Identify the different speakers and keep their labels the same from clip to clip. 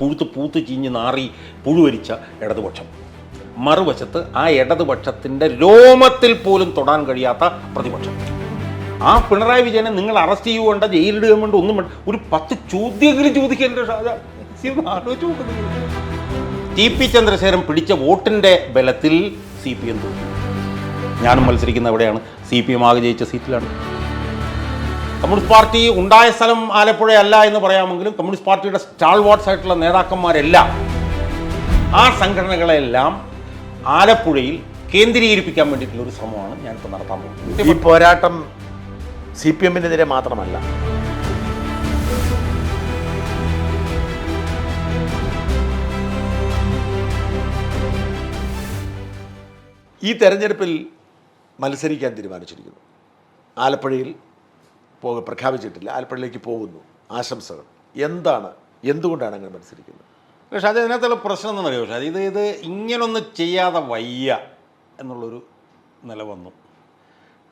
Speaker 1: പുഴുത്ത് പൂത്ത് ചീഞ്ഞ് നാറി പുഴുവരിച്ച ഇടതുപക്ഷം. മറുവശത്ത് ആ ഇടതുപക്ഷത്തിന്റെ രോമത്തിൽ പോലും തൊടാൻ കഴിയാത്ത പ്രതിപക്ഷം. ആ പിണറായി വിജയനെ നിങ്ങൾ അറസ്റ്റ് ചെയ്യുകൊണ്ട് ജയിലിടുക കൊണ്ട് ഒന്നും വേണ്ട. ഒരു പത്ത് ചോദ്യമെങ്കിലും ചോദിക്കേണ്ട. ടി പി ചന്ദ്രശേഖരൻ പിടിച്ച വോട്ടിന്റെ ബലത്തിൽ സി പി എം തോന്നി ഞാനും മത്സരിക്കുന്ന എവിടെയാണ് സി പി എം ആകെ ജയിച്ച സീറ്റിലാണ്. കമ്മ്യൂണിസ്റ്റ് പാർട്ടി ഉണ്ടായ സ്ഥലം ആലപ്പുഴയല്ല എന്ന് പറയാമെങ്കിലും കമ്മ്യൂണിസ്റ്റ് പാർട്ടിയുടെ സ്റ്റാൾ വാട്ട്സ് ആയിട്ടുള്ള നേതാക്കന്മാരെല്ലാം. ആ സംഘടനകളെല്ലാം ആലപ്പുഴയിൽ കേന്ദ്രീകരിപ്പിക്കാൻ വേണ്ടിയിട്ടുള്ള ഒരു ശ്രമമാണ് ഞാനിപ്പോൾ നടത്താൻ പോകുന്നത്.
Speaker 2: ഈ പോരാട്ടം സി പി എമ്മിനെതിരെ മാത്രമല്ല. ഈ തെരഞ്ഞെടുപ്പിൽ മത്സരിക്കാൻ തീരുമാനിച്ചിരിക്കുന്നു. ആലപ്പുഴയിൽ പോക പ്രഖ്യാപിച്ചിട്ടില്ല. ആലപ്പുഴയിലേക്ക് പോകുന്നു. ആശംസകൾ. എന്താണ്? എന്തുകൊണ്ടാണ് അങ്ങനെ മത്സരിക്കുന്നത്?
Speaker 1: പക്ഷേ അത് ഇതിനകത്തുള്ള പ്രശ്നം എന്താണെന്ന് അറിയാം പക്ഷേ ഇത് ഇത് ഇങ്ങനൊന്ന് ചെയ്യാതെ വയ്യ എന്നുള്ളൊരു നില വന്നു.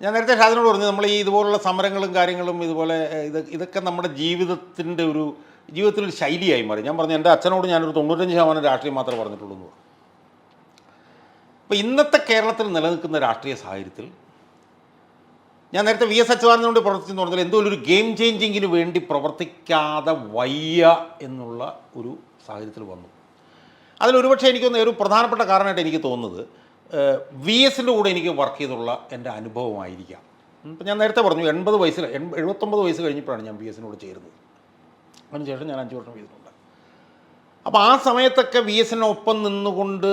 Speaker 1: ഞാൻ നേരത്തെ ഷാജിനോട് പറഞ്ഞു നമ്മൾ ഈ ഇതുപോലുള്ള സമരങ്ങളും കാര്യങ്ങളും ഇതുപോലെ ഇത് ഇതൊക്കെ നമ്മുടെ ജീവിതത്തിന്റെ ഒരു ജീവിതത്തിലൊരു ശൈലിയായി മാറി. ഞാൻ പറഞ്ഞു എന്റെ അച്ഛനോട് ഞാനൊരു തൊണ്ണൂറ്റഞ്ച് ശതമാനം രാഷ്ട്രീയം മാത്രമേ പറഞ്ഞിട്ടുള്ളൂ എന്ന് അപ്പോൾ ഇന്നത്തെ കേരളത്തിൽ നിലനിൽക്കുന്ന രാഷ്ട്രീയ സാഹചര്യത്തിൽ ഞാൻ നേരത്തെ വി എസ് അച്യുതാനന്ദനോട് പ്രവർത്തിച്ചെന്ന് പറഞ്ഞാൽ എന്തോ ഒരു ഗെയിം ചേഞ്ചിങ്ങിന് വേണ്ടി പ്രവർത്തിക്കാതെ വയ്യ എന്നുള്ള ഒരു സാഹചര്യത്തിൽ വന്നു. അതിലൊരുപക്ഷെ എനിക്കൊന്ന് ഒരു പ്രധാനപ്പെട്ട കാരണമായിട്ട് എനിക്ക് തോന്നുന്നത് വി എസിന്റെ കൂടെ എനിക്ക് വർക്ക് ചെയ്തുള്ള എന്റെ അനുഭവമായിരിക്കാം. ഇപ്പം ഞാൻ നേരത്തെ പറഞ്ഞു എൺപത് വയസ്സിൽ എഴുപത്തൊമ്പത് വയസ്സ് കഴിഞ്ഞപ്പോഴാണ് ഞാൻ വി എസിനോട് ചേരുന്നത്. അതിനുശേഷം ഞാൻ അഞ്ച് വർഷം ചെയ്തിട്ടുണ്ട് അപ്പോൾ ആ സമയത്തൊക്കെ വി എസിനൊപ്പം നിന്നുകൊണ്ട്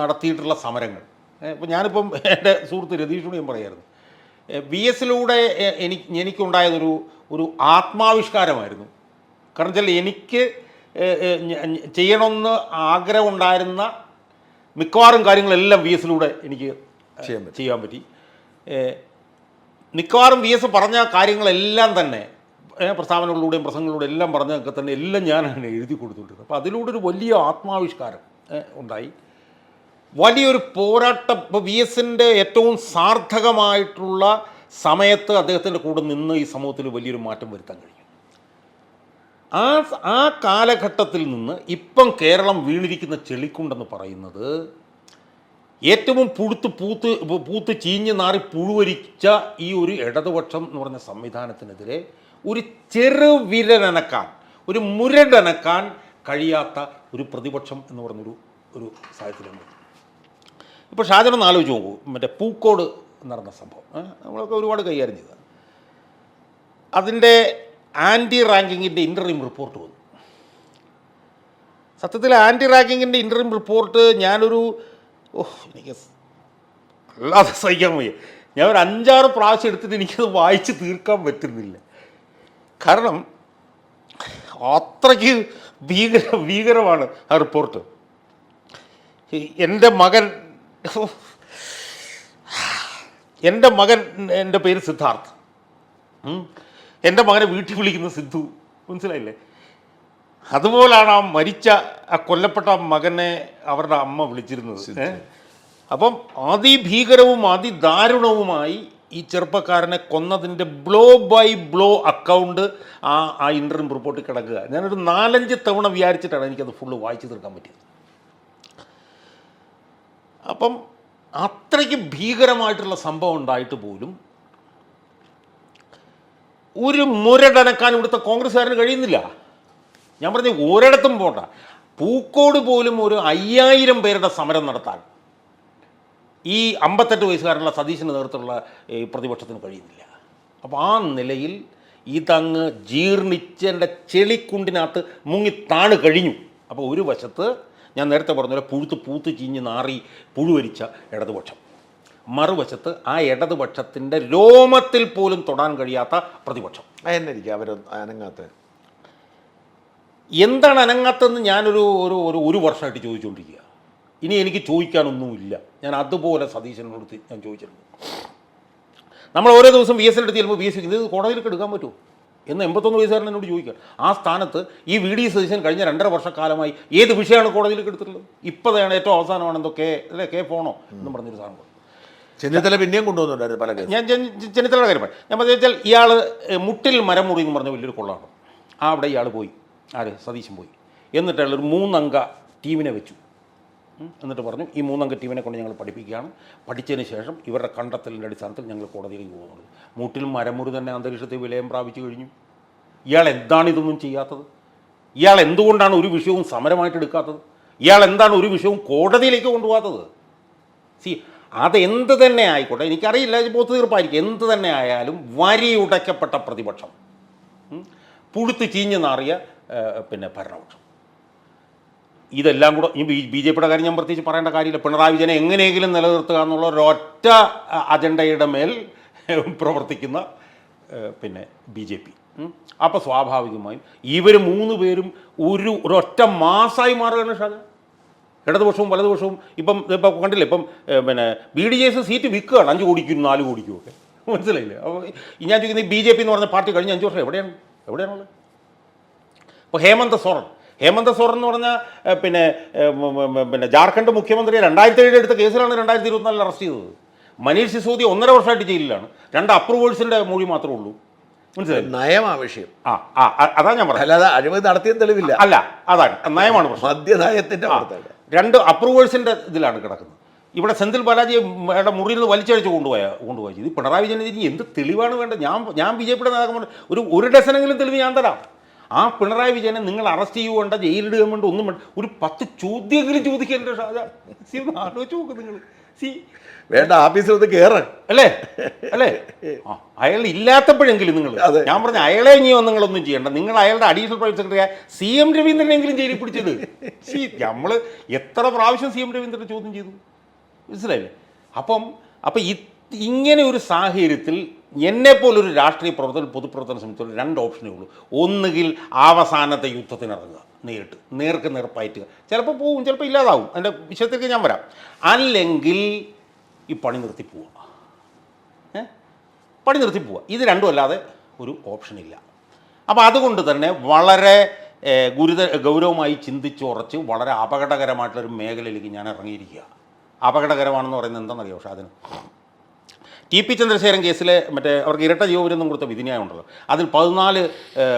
Speaker 1: നടത്തിയിട്ടുള്ള സമരങ്ങൾ. ഇപ്പോൾ ഞാനിപ്പം എന്റെ സുഹൃത്ത് രതീഷോട് ഞാൻ പറയായിരുന്നു വി എസിലൂടെ എനിക്ക് എനിക്കുണ്ടായതൊരു ഒരു ആത്മാവിഷ്കാരമായിരുന്നു. കാരണം വെച്ചാൽ എനിക്ക് ചെയ്യണമെന്ന് ആഗ്രഹമുണ്ടായിരുന്ന മിക്കവാറും കാര്യങ്ങളെല്ലാം വി എസിലൂടെ എനിക്ക്
Speaker 2: ചെയ്യാൻ പറ്റി.
Speaker 1: മിക്കവാറും വി എസ് പറഞ്ഞ കാര്യങ്ങളെല്ലാം തന്നെ പ്രസ്താവനകളിലൂടെയും പ്രസംഗങ്ങളിലൂടെ എല്ലാം പറഞ്ഞതൊക്കെ തന്നെ എല്ലാം ഞാനാണ് എഴുതി കൊടുത്തുകൊണ്ടിരുന്നത് അപ്പോൾ അതിലൂടെ ഒരു വലിയ ആത്മാവിഷ്കാരം ഉണ്ടായി. വലിയൊരു പോരാട്ടം. ഇപ്പോൾ വി എസിന്റെ ഏറ്റവും സാർത്ഥകമായിട്ടുള്ള സമയത്ത് അദ്ദേഹത്തിന്റെ കൂടെ നിന്ന് ഈ സമൂഹത്തിൽ വലിയൊരു മാറ്റം വരുത്താൻ കഴിയും. ആ ആ കാലഘട്ടത്തിൽ നിന്ന് ഇപ്പം കേരളം വീണിരിക്കുന്ന ചെളിക്കുണ്ടെന്ന് പറയുന്നത് ഏറ്റവും പുഴുത്ത് പൂത്ത് പൂത്ത് ചീഞ്ഞ് നാറി പുഴുവരിച്ച ഈ ഒരു ഇടതുപക്ഷം എന്ന് പറഞ്ഞ സംവിധാനത്തിനെതിരെ ഒരു ചെറുവിരലനക്കാൻ ഒരു മുരടനക്കാൻ കഴിയാത്ത ഒരു പ്രതിപക്ഷം എന്ന് പറഞ്ഞൊരു ഒരു സാഹചര്യമുണ്ട് ഇപ്പോൾ ഷാജനൊന്ന് ആലോചിച്ച് നോക്കൂ. മറ്റേ പൂക്കോട് നടന്ന സംഭവം. നമ്മളൊക്കെ ഒരുപാട് കൈകാര്യം ചെയ്ത അതിന്റെ ആന്റി റാങ്കിങ്ങിന്റെ ഇന്റർവ്യൂ റിപ്പോർട്ട് വന്നു. സത്യത്തിൽ ആന്റി റാങ്കിങ്ങിന്റെ ഇന്റർവ്യൂ റിപ്പോർട്ട് ഞാനൊരു ഓഹ് എനിക്ക് അല്ലാതെ സഹിക്കാൻ വയ്യ. ഞാൻ ഒരു അഞ്ചാറ് പ്രാവശ്യം എടുത്തിട്ട് എനിക്കത് വായിച്ച് തീർക്കാൻ പറ്റുന്നില്ല. കാരണം അത്രയ്ക്ക് ഭീകര ഭീകരമാണ് ആ റിപ്പോർട്ട്. എന്റെ മകൻ എന്റെ മകൻ എന്റെ പേര് സിദ്ധാർത്ഥ്. എന്റെ മകനെ വീട്ടിൽ വിളിക്കുന്ന സിദ്ധു. മനസ്സിലായില്ലേ? അതുപോലാണ് ആ മരിച്ച ആ കൊല്ലപ്പെട്ട മകനെ അവരുടെ അമ്മ വിളിച്ചിരുന്നത്? അപ്പം അതിഭീകരവും അതിദാരുണവുമായി ഈ ചെറുപ്പക്കാരനെ കൊന്നതിന്റെ ബ്ലോ ബൈ ബ്ലോ അക്കൗണ്ട് ആ ആ ഇന്റർവ്യൂ റിപ്പോർട്ടിൽ കിടക്കുക. ഞാനൊരു നാലഞ്ച് തവണ വിചാരിച്ചിട്ടാണ് എനിക്കത് ഫുള്ള് വായിച്ചു തീർക്കാൻ പറ്റിയത്. അപ്പം അത്രയ്ക്ക് ഭീകരമായിട്ടുള്ള സംഭവം ഉണ്ടായിട്ട് പോലും ഒരു മുരടനക്കാൻ ഇവിടുത്തെ കോൺഗ്രസ്സുകാരന് കഴിയുന്നില്ല. ഞാൻ പറഞ്ഞ ഒരിടത്തും പോണ്ട. പൂക്കോട് പോലും ഒരു അയ്യായിരം പേരുടെ സമരം നടത്താൻ ഈ അമ്പത്തെട്ട് വയസ്സുകാരനുള്ള സതീശിന്റെ നേതൃത്വമുള്ള പ്രതിപക്ഷത്തിന് കഴിയുന്നില്ല. അപ്പോൾ ആ നിലയിൽ ഇതങ്ങ് ജീർണിച്ചതിന്റെ ചെളിക്കുണ്ടിനകത്ത് മുങ്ങി താണ് കഴിഞ്ഞു. അപ്പോൾ ഒരു വശത്ത് ഞാൻ നേരത്തെ പറഞ്ഞ പോലെ പുഴുത്ത് പൂത്ത് ചീഞ്ഞ് നാറി പുഴുവരിച്ച ഇടതുപക്ഷം. മറുവശത്ത് ആ ഇടതുപക്ഷത്തിന്റെ രോമത്തിൽ പോലും തൊടാൻ കഴിയാത്ത പ്രതിപക്ഷം.
Speaker 2: അതെന്നായിരിക്കും അവർ അനങ്ങാത്ത.
Speaker 1: എന്താണ് അനങ്ങാത്തതെന്ന് ഞാനൊരു ഒരു ഒരു ഒരു വർഷമായിട്ട് ചോദിച്ചുകൊണ്ടിരിക്കുക ഇനി എനിക്ക് ചോദിക്കാനൊന്നുമില്ല. ഞാൻ അതുപോലെ സതീശനോട് ഞാൻ ചോദിച്ചിട്ടുണ്ട്. നമ്മൾ ഓരോ ദിവസം വി എസ് എടുത്ത് ചെല്ലുമ്പോൾ വി എസ് ഇത് കോടതിയിലേക്ക് എടുക്കാൻ പറ്റുമോ? എന്ന് എൺപത്തൊന്ന് വയസ്സുകാരൻ എന്നോട് ചോദിക്കുക. ആ സ്ഥാനത്ത് ഈ വി ഡി സതീശൻ കഴിഞ്ഞ രണ്ടര വർഷക്കാലമായി ഏത് വിഷയമാണ് കോടതിയിലേക്ക് എടുത്തിട്ടുള്ളത്? ഇപ്പോഴാണ് ഏറ്റവും അവസാനമാണ് എന്തോ കെ അല്ലേ കെ ഫോണോ എന്ന് പറഞ്ഞൊരു സാധനം
Speaker 2: ചെന്നിത്തല പിന്നെയും കൊണ്ടുവന്നിട്ടുണ്ടായിരുന്നു പല
Speaker 1: ഞാൻ ചെന്നി- ചെന്നിത്തലയുടെ കാര്യം പറയാം ഞാൻ പറഞ്ഞു വെച്ചാൽ ഇയാൾ മുട്ടിൽ മരം മുറി എന്ന് പറഞ്ഞ വലിയൊരു കൊള്ളാണ് ആ അവിടെ ഇയാൾ പോയി. ആര്? സതീശൻ പോയി. എന്നിട്ടുള്ള ഒരു മൂന്നംഗ ടീമിനെ വെച്ചു. എന്നിട്ട് പറഞ്ഞു ഈ മൂന്നംഗ ടീമിനെ കൊണ്ട് ഞങ്ങൾ പഠിപ്പിക്കുകയാണ്. പഠിച്ചതിന് ശേഷം ഇവരുടെ കണ്ടെത്തലിന്റെ അടിസ്ഥാനത്തിൽ ഞങ്ങൾ കോടതിയിലേക്ക് പോകുന്നത് മൂട്ടിൽ മരമുറി തന്നെ അന്തരീക്ഷത്തിൽ വിലയം പ്രാപിച്ചു കഴിഞ്ഞു. ഇയാൾ എന്താണ് ഇതൊന്നും ചെയ്യാത്തത്? ഇയാൾ എന്തുകൊണ്ടാണ് ഒരു വിഷയവും സമരമായിട്ട് എടുക്കാത്തത്? ഇയാൾ എന്താണ് ഒരു വിഷയവും കോടതിയിലേക്ക് കൊണ്ടുപോകാത്തത്? സി അതെന്ത് തന്നെ ആയിക്കോട്ടെ എനിക്കറിയില്ല പോത്ത് തീർപ്പായിരിക്കും. എന്ത് തന്നെ ആയാലും വരിയുടയ്ക്കപ്പെട്ട പ്രതിപക്ഷം. പുഴുത്ത് ചീഞ്ഞ് നാറിയ പിന്നെ ഭരണപക്ഷം. ഇതെല്ലാം കൂടെ ഈ ബി ജെ പിയുടെ കാര്യം ഞാൻ പ്രത്യേകിച്ച് പറയേണ്ട കാര്യമില്ല. പിണറായി വിജയനെ എങ്ങനെയെങ്കിലും നിലനിർത്തുക എന്നുള്ള ഒരൊറ്റ അജണ്ടയുടെ മേൽ പ്രവർത്തിക്കുന്ന പിന്നെ ബി ജെ പി. അപ്പോൾ സ്വാഭാവികമായും ഇവർ മൂന്ന് പേരും ഒരു ഒരൊറ്റ മാസമായി മാറുകയാണ് ഷാജ. ഇടതുപക്ഷവും വലതുപക്ഷവും ഇപ്പം ഇപ്പം കണ്ടില്ലേ ഇപ്പം പിന്നെ B D J S seat വിൽക്കുകയാണ്. അഞ്ച് കോടിക്കും നാല് കോടിക്കും ഒക്കെ. മനസ്സിലായില്ലേ? അപ്പോൾ ഞാൻ ചോദിക്കുന്നത് ബി ജെ പി എന്ന് പറഞ്ഞ പാർട്ടി കഴിഞ്ഞ അഞ്ച് വർഷം എവിടെയാണ്? എവിടെയാണുള്ളത്? ഇപ്പോൾ ഹേമന്ത് സോറൻ ഹേമന്ത് സോറൻ എന്ന് പറഞ്ഞാൽ പിന്നെ പിന്നെ ജാർഖണ്ഡ് മുഖ്യമന്ത്രി രണ്ടായിരത്തി ഏഴ് എടുത്ത കേസിലാണ് രണ്ടായിരത്തി ഇരുപത്തിനാലിൽ അറസ്റ്റ് ചെയ്തത്. മനീഷ് സിസോദി ഒന്നര വർഷമായിട്ട് ജയിലിലാണ്. രണ്ട് അപ്രൂവേഴ്സിന്റെ മൊഴി മാത്രമേ ഉള്ളൂ. മനസ്സിലായി?
Speaker 2: നയം ആവശ്യം
Speaker 1: ആ ആ അതാ ഞാൻ പറഞ്ഞത്.
Speaker 2: അല്ലാതെ അഴിമതി നടത്തിയ തെളിവില്ല.
Speaker 1: അല്ല അതാണ്. നയമാണ് പ്രശ്നം.
Speaker 2: മദ്യനയത്തിന്റെ
Speaker 1: ആ, രണ്ട് അപ്രൂവേഴ്സിന്റെ ഇതിലാണ് കിടക്കുന്നത്. ഇവിടെ സെന്തിൽ ബാലാജിയെ മേടം മുറിയിൽ നിന്ന് വലിച്ചഴിച്ച് കൊണ്ടുപോയ കൊണ്ടുപോയി ഇത് പിണറായി വിജയൻ ഇതിന് എന്ത് തെളിവാണ് വേണ്ടത്? ഞാൻ ഞാൻ ബി ജെ പിയുടെ നേതാക്കന്മാർ ഒരു ഒരു ഡസനെങ്കിലും തെളിവ് ഞാൻ തരാം. ആ പിണറായി വിജയനെ നിങ്ങൾ അറസ്റ്റ് ചെയ്യുകൊണ്ട ജയിലിടുക കൊണ്ട് ഒന്നും വേണ്ട ഒരു പത്ത് ചോദ്യമെങ്കിലും ചോദിക്കേണ്ട ഷാജ സി ഒന്ന് ആലോചിച്ച് നോക്ക് നിങ്ങൾ. സി.
Speaker 2: വേണ്ട ഓഫീസിൽ ഒന്ന് കയറ
Speaker 1: അല്ലേ? അല്ലേ? അയാൾ ഇല്ലാത്തപ്പോഴെങ്കിലും നിങ്ങൾ. ഞാൻ പറഞ്ഞ അയാളെ ഇനി നിങ്ങളൊന്നും ചെയ്യണ്ട. നിങ്ങൾ അയാളുടെ additional private secretary C M രവീന്ദ്രനെങ്കിലും ജയിലിൽ പിടിച്ചത്. സി നമ്മൾ എത്ര പ്രാവശ്യം സി എം രവീന്ദ്രൻ ചോദ്യം ചെയ്തു? മനസ്സിലായില്ലേ? അപ്പം അപ്പം ഇങ്ങനെ ഒരു സാഹചര്യത്തിൽ എന്നെപ്പോലൊരു രാഷ്ട്രീയ പ്രവർത്തനം പൊതുപ്രവർത്തനം സംബന്ധിച്ചുള്ള രണ്ട് ഓപ്ഷനേ ഉള്ളൂ. ഒന്നുകിൽ അവസാനത്തെ യുദ്ധത്തിനിറങ്ങുക നേരിട്ട് നേർക്ക് നേർപ്പായിട്ട്. ചിലപ്പോൾ പോവും ചിലപ്പോൾ ഇല്ലാതാവും. അതിന്റെ വിഷയത്തിലേക്ക് ഞാൻ വരാം. അല്ലെങ്കിൽ ഈ പണി നിർത്തി പോവുക? പണി നിർത്തി പോവുക. ഇത് രണ്ടും അല്ലാതെ ഒരു ഓപ്ഷനില്ല അപ്പോൾ അതുകൊണ്ട് തന്നെ വളരെ ഗുരുത ഗൗരവമായി ചിന്തിച്ചുറച്ച് വളരെ അപകടകരമായിട്ടുള്ളൊരു മേഖലയിലേക്ക് ഞാൻ ഇറങ്ങിയിരിക്കുക. അപകടകരമാണെന്ന് പറയുന്നത് എന്താണെന്നറിയാം പക്ഷേ ഷാദിന് ടി പി ചന്ദ്രശേഖരൻ കേസിലെ മറ്റേ അവർക്ക് ഇരട്ട ജീവപര്യന്തം കൊടുത്ത വിധിന്യായം ഉണ്ടല്ലോ അതിൽ പതിനാല്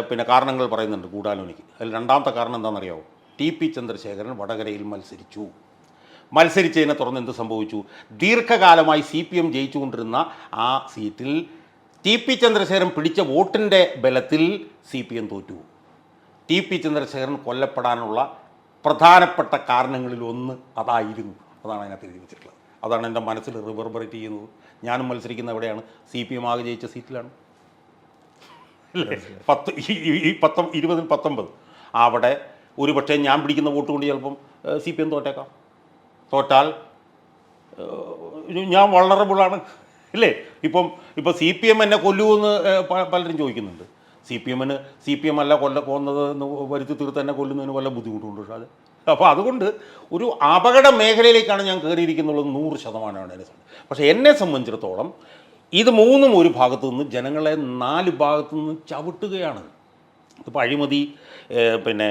Speaker 1: പിന്നെ കാരണങ്ങൾ പറയുന്നുണ്ട് ഗൂഢാലോചനയ്ക്ക് അതിൽ രണ്ടാമത്തെ കാരണം എന്താണെന്നറിയാമോ ടി പി ചന്ദ്രശേഖരൻ വടകരയിൽ മത്സരിച്ചു. മത്സരിച്ചതിനെ തുടർന്ന് എന്ത് സംഭവിച്ചു? ദീർഘകാലമായി സി പി എം ജയിച്ചുകൊണ്ടിരുന്ന ആ സീറ്റിൽ ടി പി ചന്ദ്രശേഖരൻ പിടിച്ച വോട്ടിന്റെ ബലത്തിൽ സി പി എം തോറ്റു. ടി പി ചന്ദ്രശേഖരൻ കൊല്ലപ്പെടാനുള്ള പ്രധാനപ്പെട്ട കാരണങ്ങളിൽ ഒന്ന് അതായിരുന്നു. അതാണ് അതിനകത്ത് എഴുതി വെച്ചിട്ടുള്ളത്. അതാണ് എന്റെ മനസ്സിൽ റിവർബറേറ്റ് ചെയ്യുന്നത്. ഞാനും മത്സരിക്കുന്ന എവിടെയാണ്? സി പി എം ആകെ ജയിച്ച സീറ്റിലാണ്. അല്ലേ? പത്ത് ഈ- പത്തൊ ഇരുപതിൽ പത്തൊമ്പത്. അവിടെ ഒരു പക്ഷേ ഞാൻ പിടിക്കുന്ന വോട്ട് കൊണ്ട് ചിലപ്പം സി പി എം തോറ്റേക്കാം. തോറ്റാൽ ഞാൻ വളറബിളാണ് ഇല്ലേ? ഇപ്പം ഇപ്പം സി പി എം എന്നെ കൊല്ലുമെന്ന് പലരും ചോദിക്കുന്നുണ്ട്. സി പി എമ്മിന് സി പി എം അല്ല കൊല്ല കൊന്നത് എന്ന് വരുത്തി തീർത്ത് തന്നെ കൊല്ലുന്നതിന് വല്ല ബുദ്ധിമുട്ടുണ്ട് പക്ഷേ അത് അപ്പോൾ അതുകൊണ്ട് ഒരു അപകട മേഖലയിലേക്കാണ് ഞാൻ കയറിയിരിക്കുന്നുള്ളത് നൂറ് ശതമാനമാണ് എന്നെ പക്ഷേ എന്നെ സംബന്ധിച്ചിടത്തോളം ഇത് മൂന്നും ഒരു ഭാഗത്തു നിന്ന് ജനങ്ങളെ നാല് ഭാഗത്തു നിന്ന് ചവിട്ടുകയാണ്. ഇപ്പോൾ അഴിമതി പിന്നെ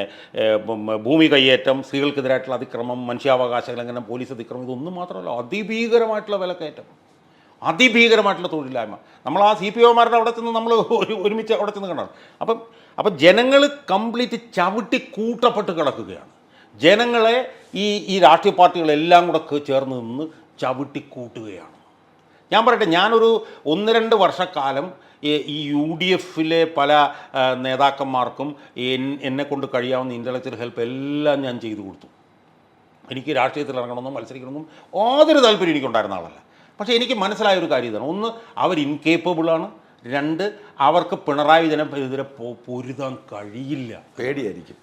Speaker 1: ഭൂമി കയ്യേറ്റം സ്ത്രീകൾക്കെതിരായിട്ടുള്ള അതിക്രമം മനുഷ്യാവകാശ ലംഘനം പോലീസ് അതിക്രമം ഇതൊന്നും മാത്രമല്ല അതിഭീകരമായിട്ടുള്ള വിലക്കയറ്റം. അതിഭീകരമായിട്ടുള്ള തൊഴിലില്ലായ്മ. നമ്മൾ ആ സി പി ഒമാരുടെ അവിടെ ചെന്ന് നമ്മൾ ഒരുമിച്ച് അവിടെ ചെന്ന് കണ്ടാണ്. അപ്പം അപ്പം ജനങ്ങൾ കംപ്ലീറ്റ് ചവിട്ടി കൂട്ടപ്പെട്ട് കിടക്കുകയാണ്. ജനങ്ങളെ ഈ ഈ രാഷ്ട്രീയ പാർട്ടികളെല്ലാം കൂടെ ചേർന്ന് നിന്ന് ചവിട്ടിക്കൂട്ടുകയാണ് ഞാൻ പറയട്ടെ ഞാനൊരു ഒന്ന് രണ്ട് വർഷക്കാലം ഈ- യു ഡി എഫിലെ പല നേതാക്കന്മാർക്കും എന്നെ കൊണ്ട് കഴിയാവുന്ന ഇന്റലക്ച്വൽ ഹെൽപ്പ് എല്ലാം ഞാൻ ചെയ്തു കൊടുത്തു. എനിക്ക് രാഷ്ട്രീയത്തിൽ ഇറങ്ങണമെന്നും മത്സരിക്കണമെന്നും യാതൊരു താല്പര്യം എനിക്കുണ്ടായിരുന്ന ആളല്ല. പക്ഷേ എനിക്ക് മനസ്സിലായ ഒരു കാര്യം ഇതാണ്. ഒന്ന് അവർ ഇൻകേപ്പബിളാണ് രണ്ട് അവർക്ക് പിണറായി വിജയനെ എതിരെ പൊരുതാൻ കഴിയില്ല.
Speaker 2: പേടിയായിരിക്കും.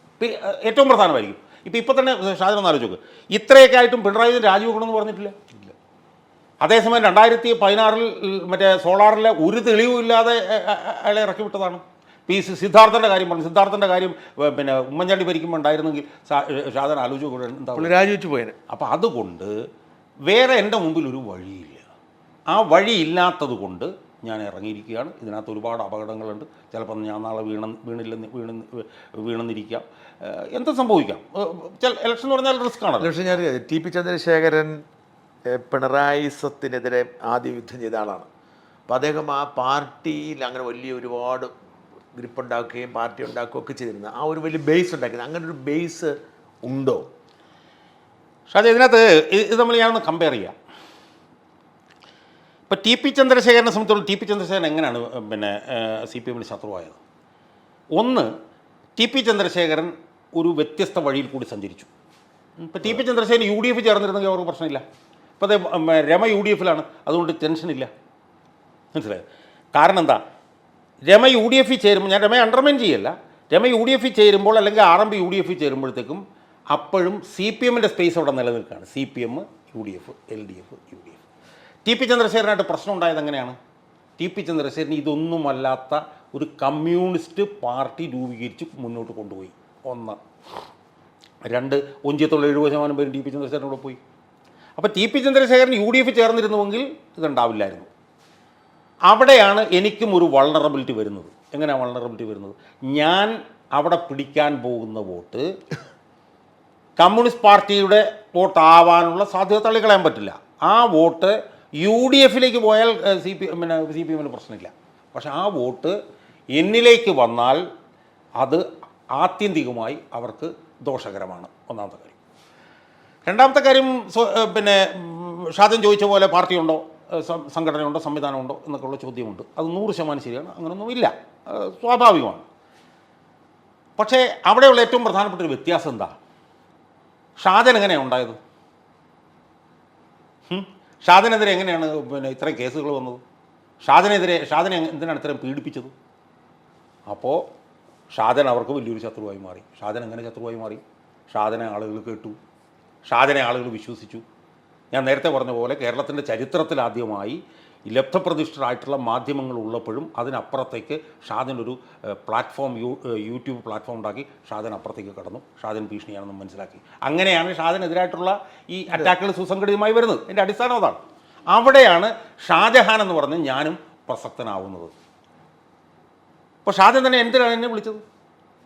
Speaker 1: ഏറ്റവും പ്രധാനമായിരിക്കും. ഇപ്പം ഇപ്പം തന്നെ ഷാജൻ ഒന്ന് ആലോചിച്ച് നോക്ക്. ഇത്രയൊക്കെ ആയിട്ടും പിണറായി വിജയൻ രാജിവെക്കണമെന്ന് പറഞ്ഞിട്ടില്ല. അതേസമയം രണ്ടായിരത്തി പതിനാറിൽ മറ്റേ സോളാറിലെ ഒരു തെളിവും ഇല്ലാതെ അ- അ- അയാളെ ഇറക്കി വിട്ടതാണ്. പി സി- സിദ്ധാർത്ഥന്റെ കാര്യം പറഞ്ഞു. സിദ്ധാർത്ഥന്റെ കാര്യം പിന്നെ ഉമ്മൻചാണ്ടി ഭരിക്കുമ്പോൾ ഉണ്ടായിരുന്നെങ്കിൽ ഷാജൻ ആലോചിച്ച് കൂടെ എന്താ
Speaker 2: പുള്ളി രാജിവെച്ച് പോയത്
Speaker 1: അപ്പോൾ അതുകൊണ്ട് വേറെ എന്റെ മുമ്പിൽ ഒരു വഴിയില്ല. ആ വഴിയില്ലാത്തത് കൊണ്ട് ഞാൻ ഇറങ്ങിയിരിക്കുകയാണ്. ഇതിനകത്ത് ഒരുപാട് അപകടങ്ങളുണ്ട്. ചിലപ്പോൾ ഞാൻ നാളെ വീണ വീണില്ലെന്ന് വീണ് വീണെന്നിരിക്കാം. എന്ത് സംഭവിക്കാം. ചില ഇലക്ഷൻ എന്ന് പറഞ്ഞാൽ റിസ്ക് ആണ്
Speaker 2: ഇലക്ഷൻ ഞാൻ ടി പി ചന്ദ്രശേഖരൻ പിണറായി സത്തിനെതിരെ ആദ്യ യുദ്ധം ചെയ്ത ആളാണ്. അപ്പോൾ അദ്ദേഹം ആ പാർട്ടിയിൽ അങ്ങനെ വലിയ ഒരുപാട് ഗ്രിപ്പ് ഉണ്ടാക്കുകയും പാർട്ടി ഉണ്ടാക്കുകയും ഒക്കെ ചെയ്തിരുന്നത് ആ ഒരു വലിയ ബേസ് ഉണ്ടാക്കിയത്. അങ്ങനെ ഒരു ബേസ് ഉണ്ടോ?
Speaker 1: പക്ഷേ അത് ഇതിനകത്ത് ഇത് ഇത് നമ്മൾ ഞാനൊന്ന് കമ്പയർ ചെയ്യാം. ഇപ്പോൾ ടി പി ചന്ദ്രശേഖരനെ സംബന്ധിച്ചോളം ടി പി ചന്ദ്രശേഖരൻ എങ്ങനെയാണ് പിന്നെ സി പി എമ്മിന് ശത്രുവായത്? ഒന്ന് ടി പി ചന്ദ്രശേഖരൻ ഒരു വ്യത്യസ്ത വഴിയിൽ കൂടി സഞ്ചരിച്ചു. ഇപ്പോൾ T P Chandrasekharan U D F ചേർന്നിരുന്നെങ്കിൽ അവർക്ക് പ്രശ്നമില്ല. ഇപ്പോൾ അതേ രമ യു ഡി എഫിലാണ്. അതുകൊണ്ട് ടെൻഷനില്ല. മനസ്സിലായത് കാരണം എന്താ? രമ യു ഡി എഫിൽ ചേരുമ്പോൾ ഞാൻ രമയെ അണ്ടർമൈൻ ചെയ്യല്ല. രമ യു ഡി എഫിൽ ചേരുമ്പോൾ അല്ലെങ്കിൽ R M P U D എഫിൽ ചേരുമ്പോഴത്തേക്കും അപ്പോഴും സി പി എമ്മിന്റെ സ്പേസ് അവിടെ നിലനിൽക്കുകയാണ്. C P M U D F L D F U D F. T P ചന്ദ്രശേഖരനായിട്ട് പ്രശ്നം ഉണ്ടായത് എങ്ങനെയാണ്? ടി പി ചന്ദ്രശേഖരൻ ഇതൊന്നുമല്ലാത്ത ഒരു കമ്മ്യൂണിസ്റ്റ് പാർട്ടി രൂപീകരിച്ച് മുന്നോട്ട് കൊണ്ടുപോയി. ഒന്ന്. രണ്ട് ഒഞ്ചിയത്തുള്ള എഴുപത് ശതമാനം പേര് ടി പി ചന്ദ്രശേഖരനോട് പോയി. അപ്പോൾ T P Chandrasekharan U D F ചേർന്നിരുന്നുവെങ്കിൽ ഇതുണ്ടാവില്ലായിരുന്നു. അവിടെയാണ് എനിക്കും ഒരു വൾണറബിലിറ്റി വരുന്നത്. എങ്ങനെയാണ് വൾണറബിലിറ്റി വരുന്നത്? ഞാൻ അവിടെ പിടിക്കാൻ പോകുന്ന വോട്ട് കമ്മ്യൂണിസ്റ്റ് പാർട്ടിയുടെ വോട്ടാവാനുള്ള സാധ്യത തള്ളിക്കളയാൻ പറ്റില്ല. ആ വോട്ട് യു ഡി എഫിലേക്ക് പോയാൽ സി പി പിന്നെ സി പി എമ്മിന് പ്രശ്നമില്ല. പക്ഷെ ആ വോട്ട് എന്നിലേക്ക് വന്നാൽ അത് ആത്യന്തികമായി അവർക്ക് ദോഷകരമാണ്. ഒന്നാമത്തെ കാര്യം. രണ്ടാമത്തെ കാര്യം പിന്നെ ഷാദൻ ചോദിച്ച പോലെ പാർട്ടിയുണ്ടോ? സംഘടനയുണ്ടോ? സംവിധാനമുണ്ടോ? എന്നൊക്കെയുള്ള ചോദ്യമുണ്ട്. അത് നൂറ് ശതമാനം ശരിയാണ് ഏഹ് സ്വാഭാവികമാണ്. പക്ഷേ അവിടെയുള്ള ഏറ്റവും പ്രധാനപ്പെട്ട ഒരു വ്യത്യാസം എന്താ? ഷാജൻ എങ്ങനെയാണ് ഉണ്ടായത്? ഷാജനെതിരെ എങ്ങനെയാണ് പിന്നെ ഇത്രയും കേസുകൾ വന്നത്? ഷാജനെതിരെ ഷാജനെ എന്തിനാണ് ഇത്രയും പീഡിപ്പിച്ചത്? അപ്പോൾ ഷാജൻ അവർക്ക് വലിയൊരു ശത്രുവായി മാറി. ഷാജൻ എങ്ങനെ ശത്രുവായി മാറി? ഷാജനെ ആളുകൾ കേട്ടു. ഷാജനെ ആളുകൾ വിശ്വസിച്ചു. ഞാൻ നേരത്തെ പറഞ്ഞ പോലെ കേരളത്തിന്റെ ഈ ലബ്ധപ്രതിഷ്ഠരായിട്ടുള്ള മാധ്യമങ്ങൾ ഉള്ളപ്പോഴും അതിനപ്പുറത്തേക്ക് ഷാജൻ ഒരു പ്ലാറ്റ്ഫോം യൂ യൂട്യൂബ് പ്ലാറ്റ്ഫോം ഉണ്ടാക്കി ഷാദൻ അപ്പുറത്തേക്ക് കടന്നു. ഷാദൻ ഭീഷണിയാണെന്ന് മനസ്സിലാക്കി. അങ്ങനെയാണ് ഷാദിനെതിരായിട്ടുള്ള ഈ അറ്റാക്കുകൾ സുസംഘടിതമായി വരുന്നത്. എന്റെ അടിസ്ഥാനം അതാണ്. അവിടെയാണ് ഷാജഹാൻ എന്ന് പറഞ്ഞ് ഞാനും പ്രസക്തനാവുന്നത്. അപ്പോൾ ഷാജൻ തന്നെ എന്തിനാണ് എന്നെ വിളിച്ചത്?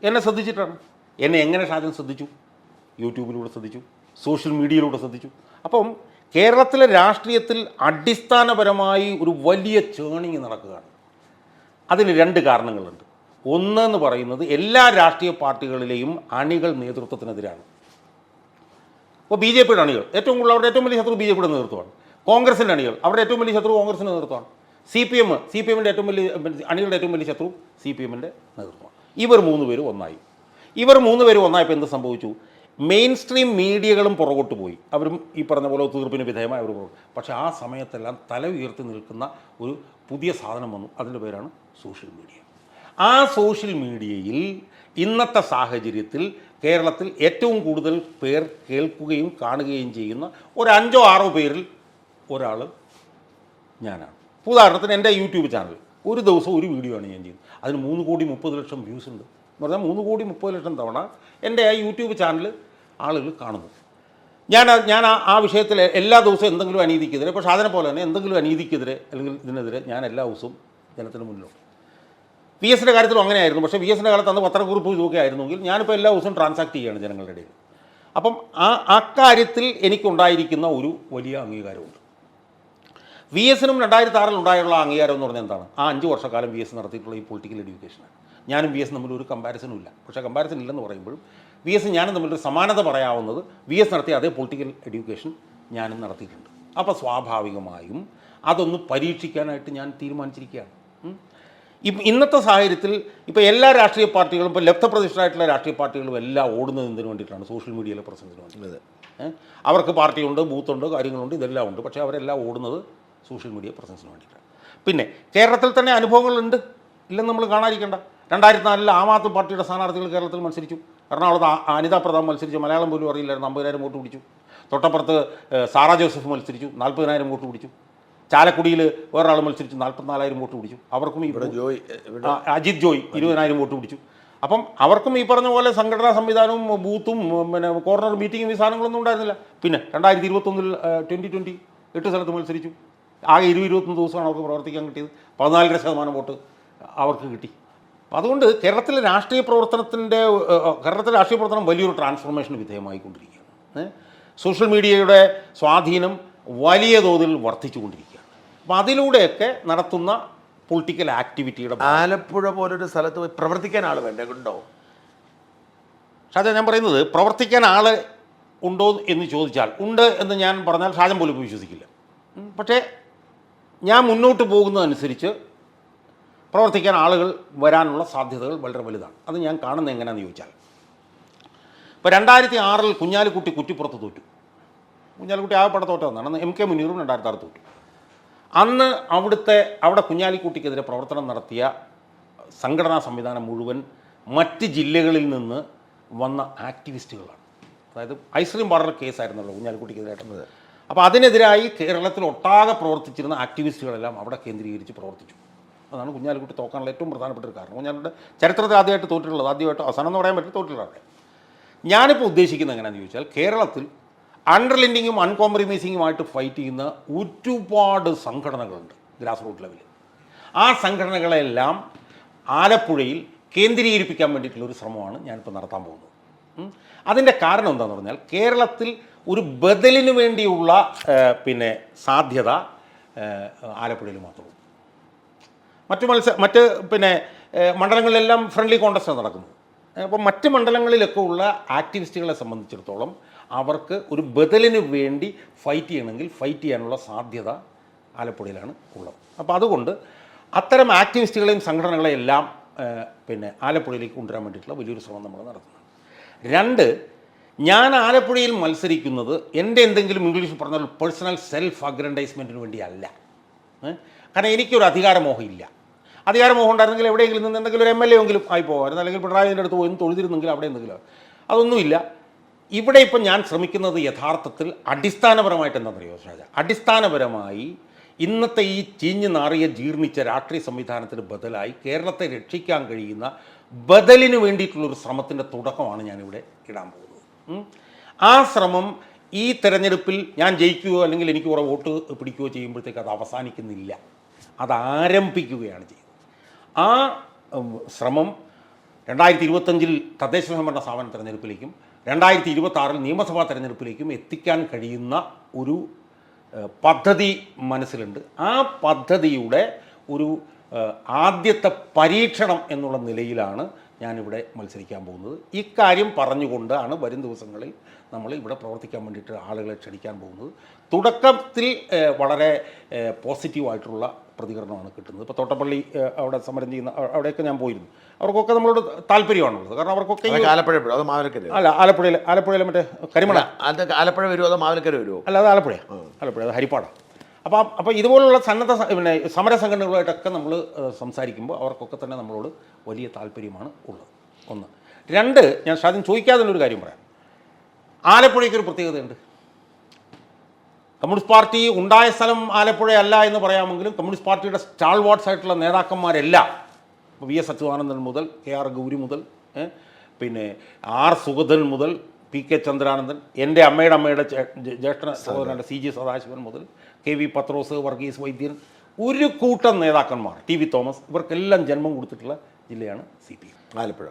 Speaker 1: എന്നെ ശ്രദ്ധിച്ചിട്ടാണ്. എന്നെ എങ്ങനെ ഷാജൻ ശ്രദ്ധിച്ചു? യൂട്യൂബിലൂടെ ശ്രദ്ധിച്ചു സോഷ്യൽ മീഡിയയിലൂടെ ശ്രദ്ധിച്ചു. അപ്പം കേരളത്തിലെ രാഷ്ട്രീയത്തിൽ അടിസ്ഥാനപരമായി ഒരു വലിയ ചേണിങ് നടക്കുകയാണ്. അതിന് രണ്ട് കാരണങ്ങളുണ്ട്. ഒന്ന് എന്ന് പറയുന്നത് എല്ലാ രാഷ്ട്രീയ പാർട്ടികളിലെയും അണികൾ നേതൃത്വത്തിനെതിരാണ്. ഇപ്പോൾ ബി ജെ പിയുടെ അണികൾ ഏറ്റവും കൂടുതൽ അവരുടെ ഏറ്റവും വലിയ ശത്രു ബി ജെ പിയുടെ നേതൃത്വമാണ്. കോൺഗ്രസിന്റെ അണികൾ അവരുടെ ഏറ്റവും വലിയ ശത്രു കോൺഗ്രസിന്റെ നേതൃത്വമാണ്. C P M C P എമ്മിന്റെ ഏറ്റവും വലിയ അണികളുടെ ഏറ്റവും വലിയ ശത്രു സി പി എമ്മിന്റെ നേതൃത്വമാണ്. ഇവർ മൂന്ന് പേരും ഒന്നായി. ഇവർ മൂന്ന് പേരും ഒന്നായപ്പോൾ എന്ത് സംഭവിച്ചു? മെയിൻ സ്ട്രീം മീഡിയകളും പുറകോട്ട് പോയി. അവരും ഈ പറഞ്ഞ പോലെ തീർപ്പിന് വിധേയമായി അവർ പുറകോട്ട് പക്ഷേ ആ സമയത്തെല്ലാം തല ഉയർത്തി നിൽക്കുന്ന ഒരു പുതിയ സാധനം വന്നു. അതിന്റെ പേരാണ് സോഷ്യൽ മീഡിയ ആ സോഷ്യൽ മീഡിയയിൽ ഇന്നത്തെ സാഹചര്യത്തിൽ കേരളത്തിൽ ഏറ്റവും കൂടുതൽ പേർ കേൾക്കുകയും കാണുകയും ചെയ്യുന്ന ഒരു അഞ്ചോ ആറോ പേരിൽ ഒരാൾ ഞാനാണ്. ഉദാഹരണത്തിന് എന്റെ യൂട്യൂബ് ചാനൽ. ഒരു ദിവസം ഒരു വീഡിയോ ആണ് ഞാൻ ചെയ്യുന്നത്. അതിന് മൂന്ന് കോടി മുപ്പത് ലക്ഷം വ്യൂസ് ഉണ്ട്. എന്ന് പറഞ്ഞാൽ മൂന്ന് കോടി മുപ്പത് ലക്ഷം തവണ എന്റെ ആ യൂട്യൂബ് ചാനൽ ആളുകൾ കാണുന്നു. ഞാൻ ഞാൻ ആ വിഷയത്തിൽ എല്ലാ ദിവസവും എന്തെങ്കിലും അനീതിക്കെതിരെ ഇപ്പോൾ അതിനെ പോലെ തന്നെ എന്തെങ്കിലും അനീതിക്കെതിരെ അല്ലെങ്കിൽ ഇതിനെതിരെ ഞാൻ എല്ലാ ദിവസവും ജനത്തിന് മുന്നിലുണ്ട്. പി എസിന്റെ കാര്യത്തിലും അങ്ങനെയായിരുന്നു. പക്ഷേ പി എസിന്റെ കാലത്ത് അന്ന് പത്രക്കുറിപ്പ് ഇതൊക്കെ ആയിരുന്നെങ്കിൽ ഞാനിപ്പോൾ എല്ലാ ദിവസവും ട്രാൻസാക്ട് ചെയ്യുകയാണ് ജനങ്ങളുടെ ഇടയിൽ. അപ്പം ആ അക്കാര്യത്തിൽ എനിക്കുണ്ടായിരിക്കുന്ന ഒരു വലിയ അംഗീകാരമുണ്ട്. വി എസിനും രണ്ടായിരത്തി ആറിൽ ഉണ്ടായുള്ള അംഗീകാരം എന്ന് പറഞ്ഞാൽ എന്താണ്? ആ അഞ്ച് വർഷക്കാലം വി എസ് നടത്തിയിട്ടുള്ള ഈ പൊളിറ്റിക്കൽ എഡ്യൂക്കേഷനാണ് ഞാനും വി എസ് തമ്മിൽ ഒരു കമ്പാരിസനും ഇല്ല. പക്ഷേ കമ്പാരിസൺ ഇല്ലെന്ന് പറയുമ്പോഴും വി എസ് ഞാനും തമ്മിലൊരു സമാനത പറയാവുന്നത് വി എസ് നടത്തിയ അതേ പൊളിറ്റിക്കൽ എഡ്യൂക്കേഷൻ ഞാനും നടത്തിയിട്ടുണ്ട്. അപ്പോൾ സ്വാഭാവികമായും അതൊന്ന് പരീക്ഷിക്കാനായിട്ട് ഞാൻ തീരുമാനിച്ചിരിക്കുകയാണ്. ഇന്നത്തെ സാഹചര്യത്തിൽ ഇപ്പോൾ എല്ലാ രാഷ്ട്രീയ പാർട്ടികളും ഇപ്പോൾ ലബ്ധപ്രതിഷ്ഠരായിട്ടുള്ള രാഷ്ട്രീയ പാർട്ടികളും എല്ലാം ഓടുന്നത് എന്തിനു വേണ്ടിയിട്ടാണ്? സോഷ്യൽ മീഡിയയിലെ പ്രസൻസിന് വേണ്ടിയിട്ട്? അവർക്ക് പാർട്ടിയുണ്ട് ബൂത്തുണ്ട് കാര്യങ്ങളുണ്ട് ഇതെല്ലാം ഉണ്ട്. പക്ഷേ അവരെല്ലാം ഓടുന്നത് സോഷ്യൽ മീഡിയ പ്രസൻസിന് വേണ്ടിയിട്ടാണ്. പിന്നെ കേരളത്തിൽ തന്നെ അനുഭവങ്ങളുണ്ട്. ഇല്ലെന്ന് നമ്മൾ കാണാതിരിക്കേണ്ട. രണ്ടായിരത്തി നാലിൽ ആം ആദ്മി പാർട്ടിയുടെ സ്ഥാനാർത്ഥികൾ കേരളത്തിൽ മത്സരിച്ചു. എറണാകുളത്ത് അനിതാ പ്രതാപ് മത്സരിച്ചു. മലയാളം പോലും അറിയില്ലായിരുന്നു. അമ്പതിനായിരം വോട്ട് പിടിച്ചു. തൊട്ടപ്പുറത്ത് സാറാ ജോസഫ് മത്സരിച്ചു. നാൽപ്പതിനായിരം വോട്ട് പിടിച്ചു. ചാലക്കുടിയിൽ വേറൊരാൾ മത്സരിച്ചു. നാൽപ്പത്തിനാലായിരം വോട്ട് പിടിച്ചു. അവർക്കും
Speaker 2: ഇവിടെ ജോയ്
Speaker 1: അജിത് ജോയ് ഇരുപതിനായിരം വോട്ട് പിടിച്ചു. അപ്പം അവർക്കും ഈ പറഞ്ഞ പോലെ സംഘടനാ സംവിധാനവും ബൂത്തും പിന്നെ കോർണർ മീറ്റിംഗും ഈ സാധനങ്ങളൊന്നും ഉണ്ടായിരുന്നില്ല. പിന്നെ രണ്ടായിരത്തി ഇരുപത്തൊന്നിൽ ട്വന്റി ട്വന്റി എട്ട് സ്ഥലത്ത് മത്സരിച്ചു. ആകെ ഇരുപത് ഇരുപത്തൊന്ന് ദിവസമാണ് അവർക്ക് പ്രവർത്തിക്കാൻ കിട്ടിയത്. പതിനാലര ശതമാനം വോട്ട് അവർക്ക് കിട്ടി. അതുകൊണ്ട് കേരളത്തിലെ രാഷ്ട്രീയ പ്രവർത്തനത്തിന്റെ കേരളത്തിലെ രാഷ്ട്രീയ പ്രവർത്തനം വലിയൊരു ട്രാൻസ്ഫോർമേഷന് വിധേയമായിക്കൊണ്ടിരിക്കുകയാണ്. സോഷ്യൽ മീഡിയയുടെ സ്വാധീനം വലിയ തോതിൽ വർദ്ധിച്ചുകൊണ്ടിരിക്കുകയാണ്. അപ്പം അതിലൂടെയൊക്കെ നടത്തുന്ന പൊളിറ്റിക്കൽ ആക്ടിവിറ്റിയുടെ
Speaker 2: ആലപ്പുഴ പോലൊരു സ്ഥലത്ത് പോയി പ്രവർത്തിക്കാൻ ആൾ വേണ്ടേ? ഉണ്ടോ?
Speaker 1: ഷാജ ഞാൻ പറയുന്നത് പ്രവർത്തിക്കാൻ ആൾ ഉണ്ടോ എന്ന് ചോദിച്ചാൽ ഉണ്ട് എന്ന് ഞാൻ പറഞ്ഞാൽ ഷാജൻ പോലും ഇപ്പോൾ വിശ്വസിക്കില്ല പക്ഷേ ഞാൻ മുന്നോട്ട് പോകുന്നതനുസരിച്ച് പ്രവർത്തിക്കാൻ ആളുകൾ വരാനുള്ള സാധ്യതകൾ വളരെ വലുതാണ്. അത് ഞാൻ കാണുന്നത് എങ്ങനെയാണെന്ന് ചോദിച്ചാൽ. ഇപ്പോൾ രണ്ടായിരത്തി ആറിൽ കുഞ്ഞാലിക്കുട്ടി കുറ്റിപ്പുറത്ത് തോറ്റു. കുഞ്ഞാലിക്കുട്ടി ആകെപ്പാടെ തോറ്റതാണ് അന്ന് എം കെ മുനീറും രണ്ടായിരത്തി ആറ് തോറ്റു. അന്ന് അവിടുത്തെ അവിടെ കുഞ്ഞാലിക്കുട്ടിക്കെതിരെ പ്രവർത്തനം നടത്തിയ സംഘടനാ സംവിധാനം മുഴുവൻ മറ്റ് ജില്ലകളിൽ നിന്ന് വന്ന ആക്ടിവിസ്റ്റുകളാണ്. അതായത് ഐസ്ക്രീം പാർലർ കേസായിരുന്നല്ലോ കുഞ്ഞാലിക്കുട്ടിക്കെതിരായിട്ടുള്ളത് അപ്പോൾ അതിനെതിരായി കേരളത്തിൽ ഒട്ടാകെ പ്രവർത്തിച്ചിരുന്ന ആക്ടിവിസ്റ്റുകളെല്ലാം അവിടെ കേന്ദ്രീകരിച്ച് പ്രവർത്തിച്ചു. അതാണ് കുഞ്ഞാലിക്കുട്ടി തോക്കാനുള്ള ഏറ്റവും പ്രധാനപ്പെട്ട ഒരു കാരണം. കുഞ്ഞാലിക്കുട്ടി ചരിത്രത്തിൽ ആദ്യമായിട്ട് തോറ്റിട്ടുള്ളത് ആദ്യമായിട്ട് അവസാനം എന്ന് പറയാൻ പറ്റും തോറ്റിട്ടുള്ള അവിടെ ഞാനിപ്പോൾ ഉദ്ദേശിക്കുന്നത് എങ്ങനെയാണെന്ന് ചോദിച്ചാൽ കേരളത്തിൽ അണ്ടർലിൻഡിങ്ങും അൺകോംപ്രമൈസിങ്ങുമായിട്ട് ഫൈറ്റ് ചെയ്യുന്ന ഒരുപാട് സംഘടനകളുണ്ട് ഗ്രാസ് റൂട്ട് ലെവലിൽ ആ സംഘടനകളെല്ലാം ആലപ്പുഴയിൽ കേന്ദ്രീകരിപ്പിക്കാൻ വേണ്ടിയിട്ടുള്ള ഒരു ശ്രമമാണ് ഞാനിപ്പോൾ നടത്താൻ പോകുന്നത്. അതിന്റെ കാരണം എന്താണെന്ന് പറഞ്ഞാൽ കേരളത്തിൽ ഒരു ബദലിന് വേണ്ടിയുള്ള പിന്നെ സാധ്യത ആലപ്പുഴയിൽ മാത്രമേ മറ്റു മത്സ മറ്റ് പിന്നെ മണ്ഡലങ്ങളിലെല്ലാം ഫ്രണ്ട്ലി കോൺടസ്റ്റ് നടക്കുന്നത്. അപ്പോൾ മറ്റ് മണ്ഡലങ്ങളിലൊക്കെ ഉള്ള ആക്ടിവിസ്റ്റുകളെ സംബന്ധിച്ചിടത്തോളം അവർക്ക് ഒരു ബദലിന് വേണ്ടി ഫൈറ്റ് ചെയ്യണമെങ്കിൽ ഫൈറ്റ് ചെയ്യാനുള്ള സാധ്യത ആലപ്പുഴയിലാണ് ഉള്ളത്. അപ്പോൾ അതുകൊണ്ട് അത്തരം ആക്ടിവിസ്റ്റുകളെയും സംഘടനകളെയും എല്ലാം പിന്നെ ആലപ്പുഴയിലേക്ക് കൊണ്ടുവരാൻ വേണ്ടിയിട്ടുള്ള വലിയൊരു ശ്രമം നമ്മൾ നടത്തുന്നുണ്ട്. രണ്ട് ഞാൻ ആലപ്പുഴയിൽ മത്സരിക്കുന്നത് എന്റെ എന്തെങ്കിലും ഇംഗ്ലീഷ് പറഞ്ഞാൽ പേഴ്സണൽ സെൽഫ് അഗ്രൻഡൈസ്മെന്റിന് വേണ്ടിയല്ല? കാരണം എനിക്കൊരു അധികാരമോഹം ഇല്ല അധികാരമോഹം ഉണ്ടായിരുന്നെങ്കിൽ എവിടെയെങ്കിലും നിന്ന് എന്തെങ്കിലും ഒരു എം എൽ എ എങ്കിലും ആയി പോകാമായിരുന്നു. അല്ലെങ്കിൽ പിണറായിന്റെ അടുത്ത് പോയി തൊഴുതിരുന്നെങ്കിൽ അവിടെ എന്തെങ്കിലും. അതൊന്നുമില്ല. ഇവിടെ ഇപ്പം ഞാൻ ശ്രമിക്കുന്നത് യഥാർത്ഥത്തിൽ അടിസ്ഥാനപരമായിട്ട് എന്താ പറയുക ഷാജ അടിസ്ഥാനപരമായി ഇന്നത്തെ ഈ ചീഞ്ഞു നാറിയ ജീർണിച്ച രാഷ്ട്രീയ സംവിധാനത്തിന് ബദലായി കേരളത്തെ രക്ഷിക്കാൻ കഴിയുന്ന ബദലിന് വേണ്ടിയിട്ടുള്ളൊരു ശ്രമത്തിന്റെ തുടക്കമാണ് ഞാനിവിടെ ഇടാൻ പോകുന്നത്. ആ ശ്രമം ഈ തെരഞ്ഞെടുപ്പിൽ ഞാൻ ജയിക്കുകയോ അല്ലെങ്കിൽ എനിക്ക് കുറേ വോട്ട് പിടിക്കുകയോ ചെയ്യുമ്പോഴത്തേക്ക് അത് അവസാനിക്കുന്നില്ല. അത് ആരംഭിക്കുകയാണ് ചെയ്യുന്നത് ആ ശ്രമം രണ്ടായിരത്തി ഇരുപത്തഞ്ചിൽ തദ്ദേശ സംവരണ സ്ഥാപന തെരഞ്ഞെടുപ്പിലേക്കും രണ്ടായിരത്തി ഇരുപത്തി നിയമസഭാ തെരഞ്ഞെടുപ്പിലേക്കും എത്തിക്കാൻ കഴിയുന്ന ഒരു പദ്ധതി മനസ്സിലുണ്ട്. ആ പദ്ധതിയുടെ ഒരു ആദ്യത്തെ പരീക്ഷണം എന്നുള്ള നിലയിലാണ് ഞാനിവിടെ മത്സരിക്കാൻ പോകുന്നത്. ഇക്കാര്യം പറഞ്ഞുകൊണ്ടാണ് വരും ദിവസങ്ങളിൽ നമ്മൾ ഇവിടെ പ്രവർത്തിക്കാൻ വേണ്ടിയിട്ട് ആളുകളെ ക്ഷണിക്കാൻ പോകുന്നത്. തുടക്കത്തിൽ വളരെ പോസിറ്റീവായിട്ടുള്ള പ്രതികരണമാണ് കിട്ടുന്നത്. ഇപ്പോൾ തോട്ടപ്പള്ളി അവിടെ സമരം ചെയ്യുന്ന അവിടെയൊക്കെ ഞാൻ പോയിരുന്നു. അവർക്കൊക്കെ നമ്മളോട് താല്പര്യമാണുള്ളത്. കാരണം അവർക്കൊക്കെ
Speaker 2: ആലപ്പുഴ അത് മാവലക്കര
Speaker 1: അല്ല ആലപ്പുഴയിൽ ആലപ്പുഴയിലെ മറ്റേ കരിമണ
Speaker 2: അത് ആലപ്പുഴ വരുമോ അതോ മാവലക്കര വരുമോ
Speaker 1: അല്ല അത് ആലപ്പുഴ ആലപ്പുഴ അത് ഹരിപ്പാടാണ് അപ്പോൾ അപ്പോൾ ഇതുപോലുള്ള സന്നദ്ധ പിന്നെ സമര സംഘടനകളുമായിട്ടൊക്കെ നമ്മൾ സംസാരിക്കുമ്പോൾ അവർക്കൊക്കെ തന്നെ നമ്മളോട് വലിയ താല്പര്യമാണ് ഉള്ളത്. ഒന്ന്. രണ്ട് ഞാൻ ആദ്യം ചോദിക്കാതെ ഒരു കാര്യം പറയാം. ആലപ്പുഴയ്ക്ക് ഒരു പ്രത്യേകതയുണ്ട്. കമ്മ്യൂണിസ്റ്റ് പാർട്ടി ഉണ്ടായ സ്ഥലം ആലപ്പുഴയല്ല എന്ന് പറയാമെങ്കിലും കമ്മ്യൂണിസ്റ്റ് പാർട്ടിയുടെ സ്റ്റാൾ വാട്സ് ആയിട്ടുള്ള നേതാക്കന്മാരെല്ലാം. വി എസ് അച്യുതാനന്ദൻ മുതൽ കെ ആർ ഗൗരി മുതൽ പിന്നെ ആർ സുഗതൻ മുതൽ പി കെ ചന്ദ്രാനന്ദൻ എന്റെ അമ്മയുടെ അമ്മയുടെ ജ്യേഷ്ഠ സഹോദരന്റെ സി ജി സദാശിവൻ മുതൽ കെ വി പത്രോസ് വർഗീസ് വൈദ്യൻ ഒരു കൂട്ടം നേതാക്കന്മാർ ടി വി തോമസ് ഇവർക്കെല്ലാം ജന്മം കൊടുത്തിട്ടുള്ള ജില്ലയാണ് സി പി എം.
Speaker 2: ആലപ്പുഴ.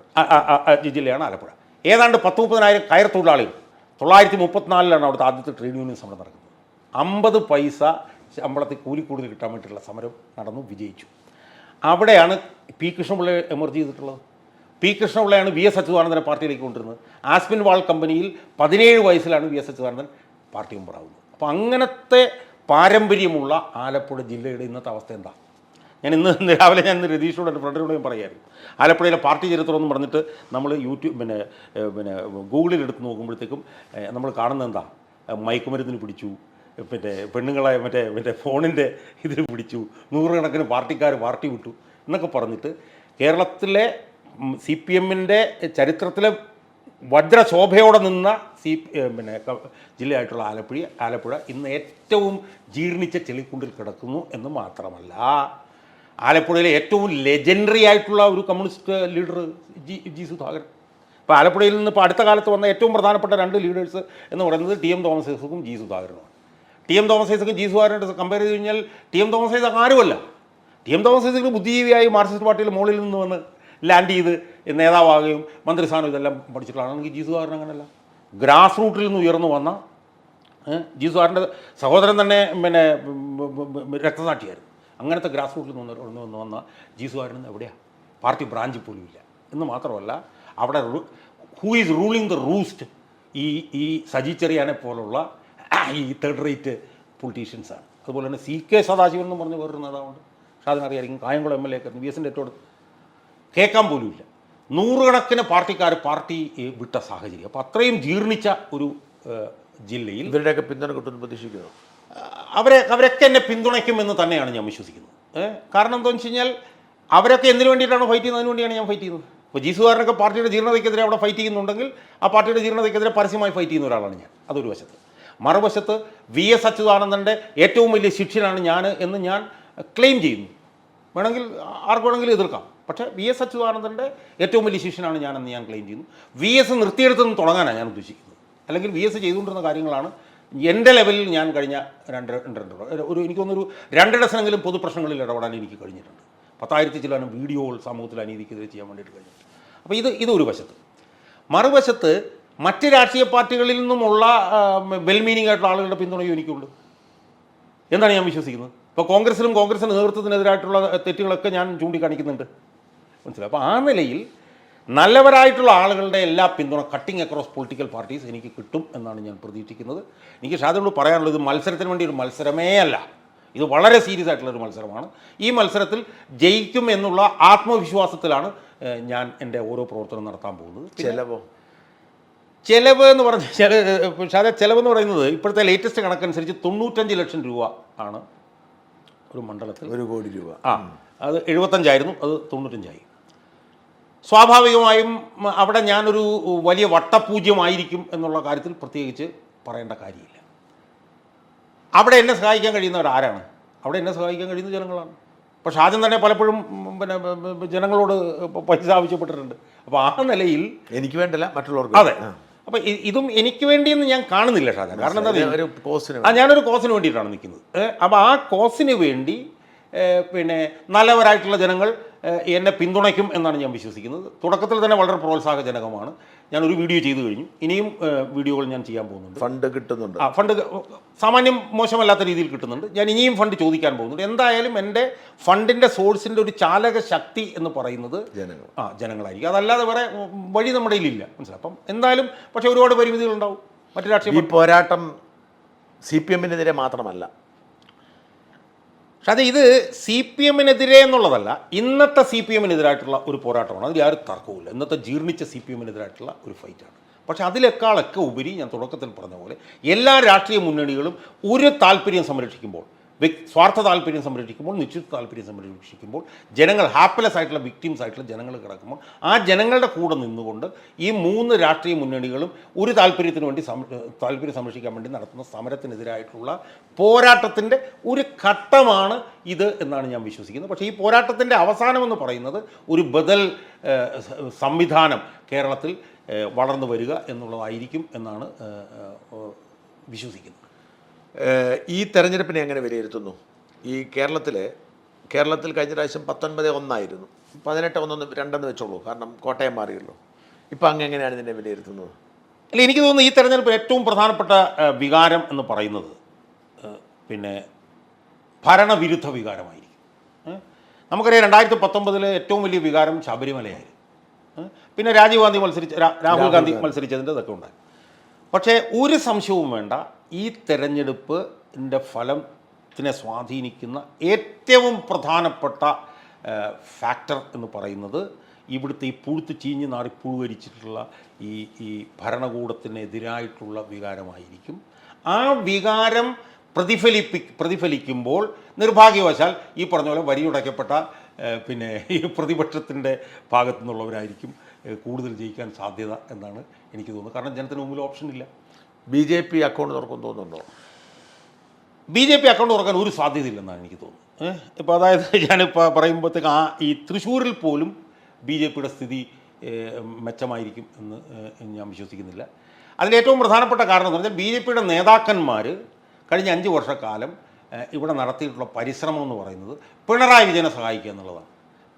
Speaker 1: ജില്ലയാണ് ആലപ്പുഴ. ഏതാണ്ട് പത്ത് മുപ്പതിനായിരം കയർ തൊഴിലാളികൾ. തൊള്ളായിരത്തി മുപ്പത്തിനാലിലാണ് അവിടുത്തെ ആദ്യത്തെ ട്രേഡ് യൂണിയൻ സമരം നടക്കുന്നത്. അമ്പത് പൈസ ശമ്പളത്തിൽ കൂലി കൂടുതൽ കിട്ടാൻ വേണ്ടിയിട്ടുള്ള സമരം നടന്നു വിജയിച്ചു. അവിടെയാണ് പി കൃഷ്ണപിള്ള എമർജ് ചെയ്തിട്ടുള്ളത്. പി കൃഷ്ണപിള്ളയാണ് വി എസ് അച്യുതാനന്ദനെ പാർട്ടിയിലേക്ക് കൊണ്ടുവരുന്നത്. ആസ്പിൻ വാൾ കമ്പനിയിൽ പതിനേഴ് വയസ്സിലാണ് വി എസ് അച്യുതാനന്ദൻ പാർട്ടി മെമ്പറാകുന്നത് അപ്പോൾ അങ്ങനത്തെ പാരമ്പര്യമുള്ള ആലപ്പുഴ ജില്ലയുടെ ഇന്നത്തെ അവസ്ഥ എന്താ? ഞാൻ ഇന്ന് രാവിലെ ഞാൻ ഇന്ന് രതീഷോട് എന്റെ ഫ്രണ്ടിനോടും പറയായിരുന്നു. ആലപ്പുഴയിലെ പാർട്ടി ചരിത്രം എന്ന് പറഞ്ഞിട്ട് നമ്മൾ യൂട്യൂബ് പിന്നെ പിന്നെ ഗൂഗിളിൽ എടുത്ത് നോക്കുമ്പോഴത്തേക്കും നമ്മൾ കാണുന്നത് എന്താ? മയക്കുമരുന്നിന് പിടിച്ചു പിന്നെ പെണ്ണുങ്ങളെ മറ്റേ മറ്റേ ഫോണിന്റെ ഇതിൽ പിടിച്ചു. നൂറുകണക്കിന് പാർട്ടിക്കാർ പാർട്ടി വിട്ടു എന്നൊക്കെ പറഞ്ഞിട്ട് കേരളത്തിലെ സി പി എമ്മിന്റെ ചരിത്രത്തിലെ വജ്രശോഭയോടെ നിന്ന സി പിന്നെ ജില്ലയായിട്ടുള്ള ആലപ്പുഴ ആലപ്പുഴ ഇന്ന് ഏറ്റവും ജീർണിച്ച ചെളിക്കുണ്ടിൽ കിടക്കുന്നു എന്ന് മാത്രമല്ല ആലപ്പുഴയിലെ ഏറ്റവും ലെജൻഡറി ആയിട്ടുള്ള ഒരു communist leader G G Sudhakaran. ഇപ്പോൾ ആലപ്പുഴയിൽ നിന്ന് ഇപ്പോൾ അടുത്ത കാലത്ത് വന്ന ഏറ്റവും പ്രധാനപ്പെട്ട രണ്ട് ലീഡേഴ്സ് എന്ന് പറയുന്നത് ടി എം തോമസ് ഐസക്കും ജി സുധാകരനുമാണ്. ടി എം തോമസ് ഐസക്കും ജി സുഹാരനായിട്ട് കമ്പയർ ചെയ്ത് കഴിഞ്ഞാൽ ടി എം തോമസ് ഐസക് ആരുമല്ല. ടി എം തോമസ് ഐസക് ബുദ്ധിജീവിയായി മാർക്സിസ്റ്റ് പാർട്ടിയിൽ മുകളിൽ നിന്ന് വന്ന് ലാൻഡ് ചെയ്ത് നേതാവാകുകയും മന്ത്രിസ്ഥാനം ഇതെല്ലാം പഠിച്ചിട്ടുള്ളതാണ് എനിക്ക് ജി സുഹാരൻ അങ്ങനെയല്ല ഗ്രാസ് റൂട്ടിൽ നിന്ന് ഉയർന്നു വന്ന ജി സുഹാറിന്റെ സഹോദരൻ തന്നെ പിന്നെ രക്തസാക്ഷിയായിരുന്നു. അങ്ങനത്തെ ഗ്രാസ് റൂട്ടിൽ നിന്ന് ഉയർന്നു വന്ന് വന്ന സുഹാരൻ എവിടെയാണ് പാർട്ടി ബ്രാഞ്ച് പോലും ഇല്ല എന്ന് മാത്രമല്ല അവിടെ who is ruling the roost ഈ ഈ സജി ചെറിയാനെ പോലുള്ള ഈ തേർഡ് റേറ്റ് പൊളിറ്റീഷ്യൻസാണ് അതുപോലെ തന്നെ സി കെ സദാശിവൻ എന്ന് പറഞ്ഞ വേറൊരു നേതാവുണ്ട്. പക്ഷേ അതിനറിയായിരിക്കും കായംകുളം എം എൽ എ ഒക്കെ വി എസിന്റെ ഏറ്റവും കേൾക്കാൻ പോലുമില്ല നൂറുകണക്കിന് പാർട്ടിക്കാർ പാർട്ടി വിട്ട സാഹചര്യം. അപ്പോൾ അത്രയും ജീർണിച്ച ഒരു ജില്ലയിൽ
Speaker 2: ഇവരുടെയൊക്കെ പിന്തുണ കിട്ടുമെന്ന് പ്രതീക്ഷിക്കുന്നു.
Speaker 1: അവരെ അവരൊക്കെ എന്നെ പിന്തുണയ്ക്കുമെന്ന് തന്നെയാണ് ഞാൻ വിശ്വസിക്കുന്നത്. കാരണം എന്താണെന്ന് വെച്ച് കഴിഞ്ഞാൽ അവരൊക്കെ എന്തിനു വേണ്ടിയിട്ടാണ് ഫൈറ്റ് ചെയ്യുന്നത്? അതിന് വേണ്ടിയാണ് ഞാൻ ഫൈറ്റ് ചെയ്യുന്നത്. ഇപ്പോൾ ജീസുകാരനൊക്കെ പാർട്ടിയുടെ ജീർണതയ്ക്കെതിരെ അവിടെ ഫൈറ്റ് ചെയ്യുന്നുണ്ടെങ്കിൽ ആ പാർട്ടിയുടെ ജീർണതയ്ക്കെതിരെ പരസ്യമായി ഫൈറ്റ് ചെയ്യുന്ന ഒരാളാണ് ഞാൻ. അതൊരു വശത്ത്. മറുവശത്ത് വി എസ് അച്യുതാനന്ദന്റെ ഏറ്റവും വലിയ ശിക്ഷനാണ് ഞാൻ എന്ന് ഞാൻ ക്ലെയിം ചെയ്യുന്നു. വേണമെങ്കിൽ ആർക്ക് വേണമെങ്കിലും എതിർക്കാം. പക്ഷേ വി എസ് അച്യുതാനന്ദന്റെ ഏറ്റവും വലിയ ശിഷ്യനാണ് ഞാനെന്ന് ഞാൻ ക്ലെയിം ചെയ്യുന്നു. വി എസ് നിർത്തിയെടുത്ത് നിന്ന് തുടങ്ങാനാണ് ഞാൻ ഉദ്ദേശിക്കുന്നത്. അല്ലെങ്കിൽ വി എസ് ചെയ്തുകൊണ്ടിരുന്ന കാര്യങ്ങളാണ് എന്റെ ലെവലിൽ ഞാൻ കഴിഞ്ഞ രണ്ട് രണ്ട് രണ്ട് ഒരു എനിക്ക് തോന്നുന്നൊരു രണ്ട് ഡസനെങ്കിലും പൊതുപ്രശ്നങ്ങളിൽ ഇടപെടാൻ എനിക്ക് കഴിഞ്ഞിട്ടുണ്ട്. പത്തായിരത്തി ചിലാനും വീഡിയോകൾ സമൂഹത്തിൽ അനീതിക്കെതിരെ ചെയ്യാൻ വേണ്ടിയിട്ട് കഴിഞ്ഞിട്ടുണ്ട്. അപ്പോൾ ഇത് ഇതൊരു വശത്ത്. മറുവശത്ത് മറ്റ് രാഷ്ട്രീയ പാർട്ടികളിൽ നിന്നുമുള്ള വെൽ മീനിങ് ആയിട്ടുള്ള ആളുകളുടെ പിന്തുണയും എനിക്കുണ്ട്. എന്നാണ് ഞാൻ വിശ്വസിക്കുന്നത്? ഇപ്പോൾ കോൺഗ്രസിലും കോൺഗ്രസിന്റെ നേതൃത്വത്തിനെതിരായിട്ടുള്ള തെറ്റുകളൊക്കെ ഞാൻ ചൂണ്ടിക്കാണിക്കുന്നുണ്ട്. മനസ്സിലായി? അപ്പോൾ ആ നിലയിൽ നല്ലവരായിട്ടുള്ള ആളുകളുടെ എല്ലാ പിന്തുണ കട്ടിങ് അക്രോസ് പൊളിറ്റിക്കൽ പാർട്ടീസ് എനിക്ക് കിട്ടും എന്നാണ് ഞാൻ പ്രതീക്ഷിക്കുന്നത്. എനിക്ക് ഷാദിനോട് പറയാനുള്ളത് മത്സരത്തിന് വേണ്ടി ഒരു മത്സരമേ അല്ല. ഇത് വളരെ സീരിയസ് ആയിട്ടുള്ള ഒരു മത്സരമാണ്. ഈ മത്സരത്തിൽ ജയിക്കും എന്നുള്ള ആത്മവിശ്വാസത്തിലാണ് ഞാൻ എന്റെ ഓരോ പ്രവർത്തനം നടത്താൻ പോകുന്നത്.
Speaker 2: ചെലവോ?
Speaker 1: ചെലവ് എന്ന് പറഞ്ഞ പക്ഷേ ചെലവ് എന്ന് പറയുന്നത് ഇപ്പോഴത്തെ ലേറ്റസ്റ്റ് കണക്കനുസരിച്ച് തൊണ്ണൂറ്റഞ്ച് ലക്ഷം രൂപ ആണ് ഒരു മണ്ഡലത്തിൽ.
Speaker 2: ഒരു കോടി രൂപ.
Speaker 1: ആ അത് എഴുപത്തഞ്ചായിരുന്നു അത് തൊണ്ണൂറ്റഞ്ചായി. സ്വാഭാവികമായും അവിടെ ഞാനൊരു വലിയ വട്ടപൂജ്യമായിരിക്കും എന്നുള്ള കാര്യത്തിൽ പ്രത്യേകിച്ച് പറയേണ്ട കാര്യമില്ല. അവിടെ എന്നെ സഹായിക്കാൻ കഴിയുന്നവർ ആരാണ്? അവിടെ എന്നെ സഹായിക്കാൻ കഴിയുന്ന ജനങ്ങളാണ്. പക്ഷെ ആദ്യം തന്നെ പലപ്പോഴും പിന്നെ ജനങ്ങളോട് പൈസ ആവശ്യപ്പെട്ടിട്ടുണ്ട്. അപ്പോൾ ആ നിലയിൽ
Speaker 2: എനിക്ക് വേണ്ടല്ല മറ്റുള്ളവർക്ക്
Speaker 1: അതെ. അപ്പോൾ ഇതും എനിക്ക് വേണ്ടിയെന്ന് ഞാൻ കാണുന്നില്ല ഷാജാൻ കാരണം എന്താ
Speaker 2: ഒരു കോസിന്
Speaker 1: ആ ഞാനൊരു കോസിന് വേണ്ടിയിട്ടാണ് നിൽക്കുന്നത്. അപ്പോൾ ആ കോസിന് വേണ്ടി പിന്നെ നല്ലവരായിട്ടുള്ള ജനങ്ങൾ എന്നെ പിന്തുണയ്ക്കും എന്നാണ് ഞാൻ വിശ്വസിക്കുന്നത്. തുടക്കത്തിൽ തന്നെ വളരെ പ്രോത്സാഹജനകമാണ്. ഞാൻ ഒരു വീഡിയോ ചെയ്തു കഴിഞ്ഞു. ഇനിയും വീഡിയോകൾ ഞാൻ ചെയ്യാൻ പോകുന്നുണ്ട്.
Speaker 2: ഫണ്ട് കിട്ടുന്നുണ്ട്.
Speaker 1: ആ ഫണ്ട് സാമാന്യം മോശമല്ലാത്ത രീതിയിൽ കിട്ടുന്നുണ്ട്. ഞാൻ ഇനിയും ഫണ്ട് ചോദിക്കാൻ പോകുന്നുണ്ട്. എന്തായാലും എന്റെ ഫണ്ടിന്റെ സോഴ്സിന്റെ ഒരു ചാലക ശക്തി എന്ന് പറയുന്നത്
Speaker 2: ജനങ്ങൾ.
Speaker 1: ആ ജനങ്ങളായിരിക്കും. അതല്ലാതെ വേറെ വഴി നമ്മുടെ ഇല്ല മനസ്സിലായി? അപ്പം എന്തായാലും പക്ഷേ ഒരുപാട് പരിമിതികളുണ്ടാവും. മറ്റു രാഷ്ട്രീയ
Speaker 2: പോരാട്ടം സി പി എമ്മിനെതിരെ മാത്രമല്ല.
Speaker 1: പക്ഷെ അത് ഇത് സി പി എമ്മിനെതിരെ എന്നുള്ളതല്ല ഇന്നത്തെ സി പി എമ്മിനെതിരായിട്ടുള്ള ഒരു പോരാട്ടമാണ്. അതിൽ ആരും തർക്കവുമില്ല. ഇന്നത്തെ ജീർണിച്ച സി പി എമ്മിനെതിരായിട്ടുള്ള ഒരു ഫൈറ്റാണ്. പക്ഷേ അതിലേക്കാളൊക്കെ ഉപരി ഞാൻ തുടക്കത്തിൽ പറഞ്ഞ പോലെ എല്ലാ രാഷ്ട്രീയ മുന്നണികളും ഒരു താല്പര്യം സംരക്ഷിക്കുമ്പോൾ സ്വാർത്ഥ താല്പര്യം സംരക്ഷിക്കുമ്പോൾ നിശ്ചിത താല്പര്യം സംരക്ഷിക്കുമ്പോൾ ജനങ്ങൾ ഹാപ്പിലെസ് ആയിട്ടുള്ള വിക്ടിംസ് ആയിട്ടുള്ള ജനങ്ങൾ കിടക്കുമ്പോൾ ആ ജനങ്ങളുടെ കൂടെ നിന്നുകൊണ്ട് ഈ മൂന്ന് രാഷ്ട്രീയ മുന്നണികളും ഒരു താല്പര്യത്തിന് വേണ്ടി താല്പര്യം സംരക്ഷിക്കാൻ വേണ്ടി നടത്തുന്ന സമരത്തിനെതിരായിട്ടുള്ള പോരാട്ടത്തിന്റെ ഒരു ഘട്ടമാണ് ഇത് എന്നാണ് ഞാൻ വിശ്വസിക്കുന്നത്. പക്ഷേ ഈ പോരാട്ടത്തിന്റെ അവസാനമെന്ന് പറയുന്നത് ഒരു ബദൽ സംവിധാനം കേരളത്തിൽ വളർന്നു വരിക എന്നുള്ളതായിരിക്കും എന്നാണ് വിശ്വസിക്കുന്നത്.
Speaker 2: ഈ തെരഞ്ഞെടുപ്പിനെ എങ്ങനെ വിലയിരുത്തുന്നു? ഈ കേരളത്തിൽ കേരളത്തിൽ കഴിഞ്ഞ പ്രാവശ്യം പത്തൊൻപത് ഒന്നായിരുന്നു. പതിനെട്ട് ഒന്നൊന്ന് രണ്ടെന്ന് വെച്ചോളൂ കാരണം കോട്ടയം മാറിയല്ലോ. ഇപ്പം അങ്ങ് എങ്ങനെയാണ് ഇതിനെ വിലയിരുത്തുന്നത്?
Speaker 1: അല്ല എനിക്ക് തോന്നുന്നു ഈ തെരഞ്ഞെടുപ്പ് ഏറ്റവും പ്രധാനപ്പെട്ട വികാരം എന്ന് പറയുന്നത് പിന്നെ ഭരണവിരുദ്ധ വികാരമായിരിക്കും? നമുക്കറിയാം രണ്ടായിരത്തി പത്തൊമ്പതിലെ ഏറ്റവും വലിയ വികാരം ശബരിമലയായിരുന്നു. പിന്നെ രാജീവ് ഗാന്ധി മത്സരിച്ച രാഹുൽ ഗാന്ധി മത്സരിച്ചതിന്റെ ഇതൊക്കെ ഉണ്ടായി പക്ഷേ ഒരു സംശയവും വേണ്ട ഈ തെരഞ്ഞെടുപ്പിന്റെ ഫലത്തിനെ സ്വാധീനിക്കുന്ന ഏറ്റവും പ്രധാനപ്പെട്ട ഫാക്ടർ എന്ന് പറയുന്നത് ഇവിടുത്തെ ഈ പുഴുത്ത് ചീഞ്ഞ് നാറി പുഴുവരിച്ചിട്ടുള്ള ഈ ഈ ഭരണകൂടത്തിനെതിരായിട്ടുള്ള വികാരമായിരിക്കും. ആ വികാരം പ്രതിഫലിപ്പി പ്രതിഫലിക്കുമ്പോൾ നിർഭാഗ്യവശാൽ ഈ പറഞ്ഞ പോലെ വരിയുടയ്ക്കപ്പെട്ട പിന്നെ ഈ പ്രതിപക്ഷത്തിന്റെ ഭാഗത്തു നിന്നുള്ളവരായിരിക്കും കൂടുതൽ ജയിക്കാൻ സാധ്യത എന്നാണ് എനിക്ക് തോന്നുന്നത്. കാരണം ജനത്തിന് മുമ്പിൽ ഓപ്ഷൻ ഇല്ല.
Speaker 2: ബി ജെ പി അക്കൗണ്ട് തുറക്കും തോന്നുന്നുണ്ടോ?
Speaker 1: ബി ജെ പി അക്കൗണ്ട് തുറക്കാൻ ഒരു സാധ്യതയില്ലെന്നാണ് എനിക്ക് തോന്നുന്നത്. ഇപ്പോൾ അതായത് ഞാനിപ്പോൾ പറയുമ്പോഴത്തേക്ക് ആ ഈ തൃശ്ശൂരിൽ പോലും ബി ജെ പിയുടെ സ്ഥിതി മെച്ചമായിരിക്കും എന്ന് ഞാൻ വിശ്വസിക്കുന്നില്ല. അതിൽ ഏറ്റവും പ്രധാനപ്പെട്ട കാരണം എന്ന് പറഞ്ഞാൽ ബി ജെ പിയുടെ നേതാക്കന്മാർ കഴിഞ്ഞ അഞ്ച് വർഷക്കാലം ഇവിടെ നടത്തിയിട്ടുള്ള പരിശ്രമം എന്ന് പറയുന്നത് പിണറായി വിജയനെ സഹായിക്കുക എന്നുള്ളതാണ്.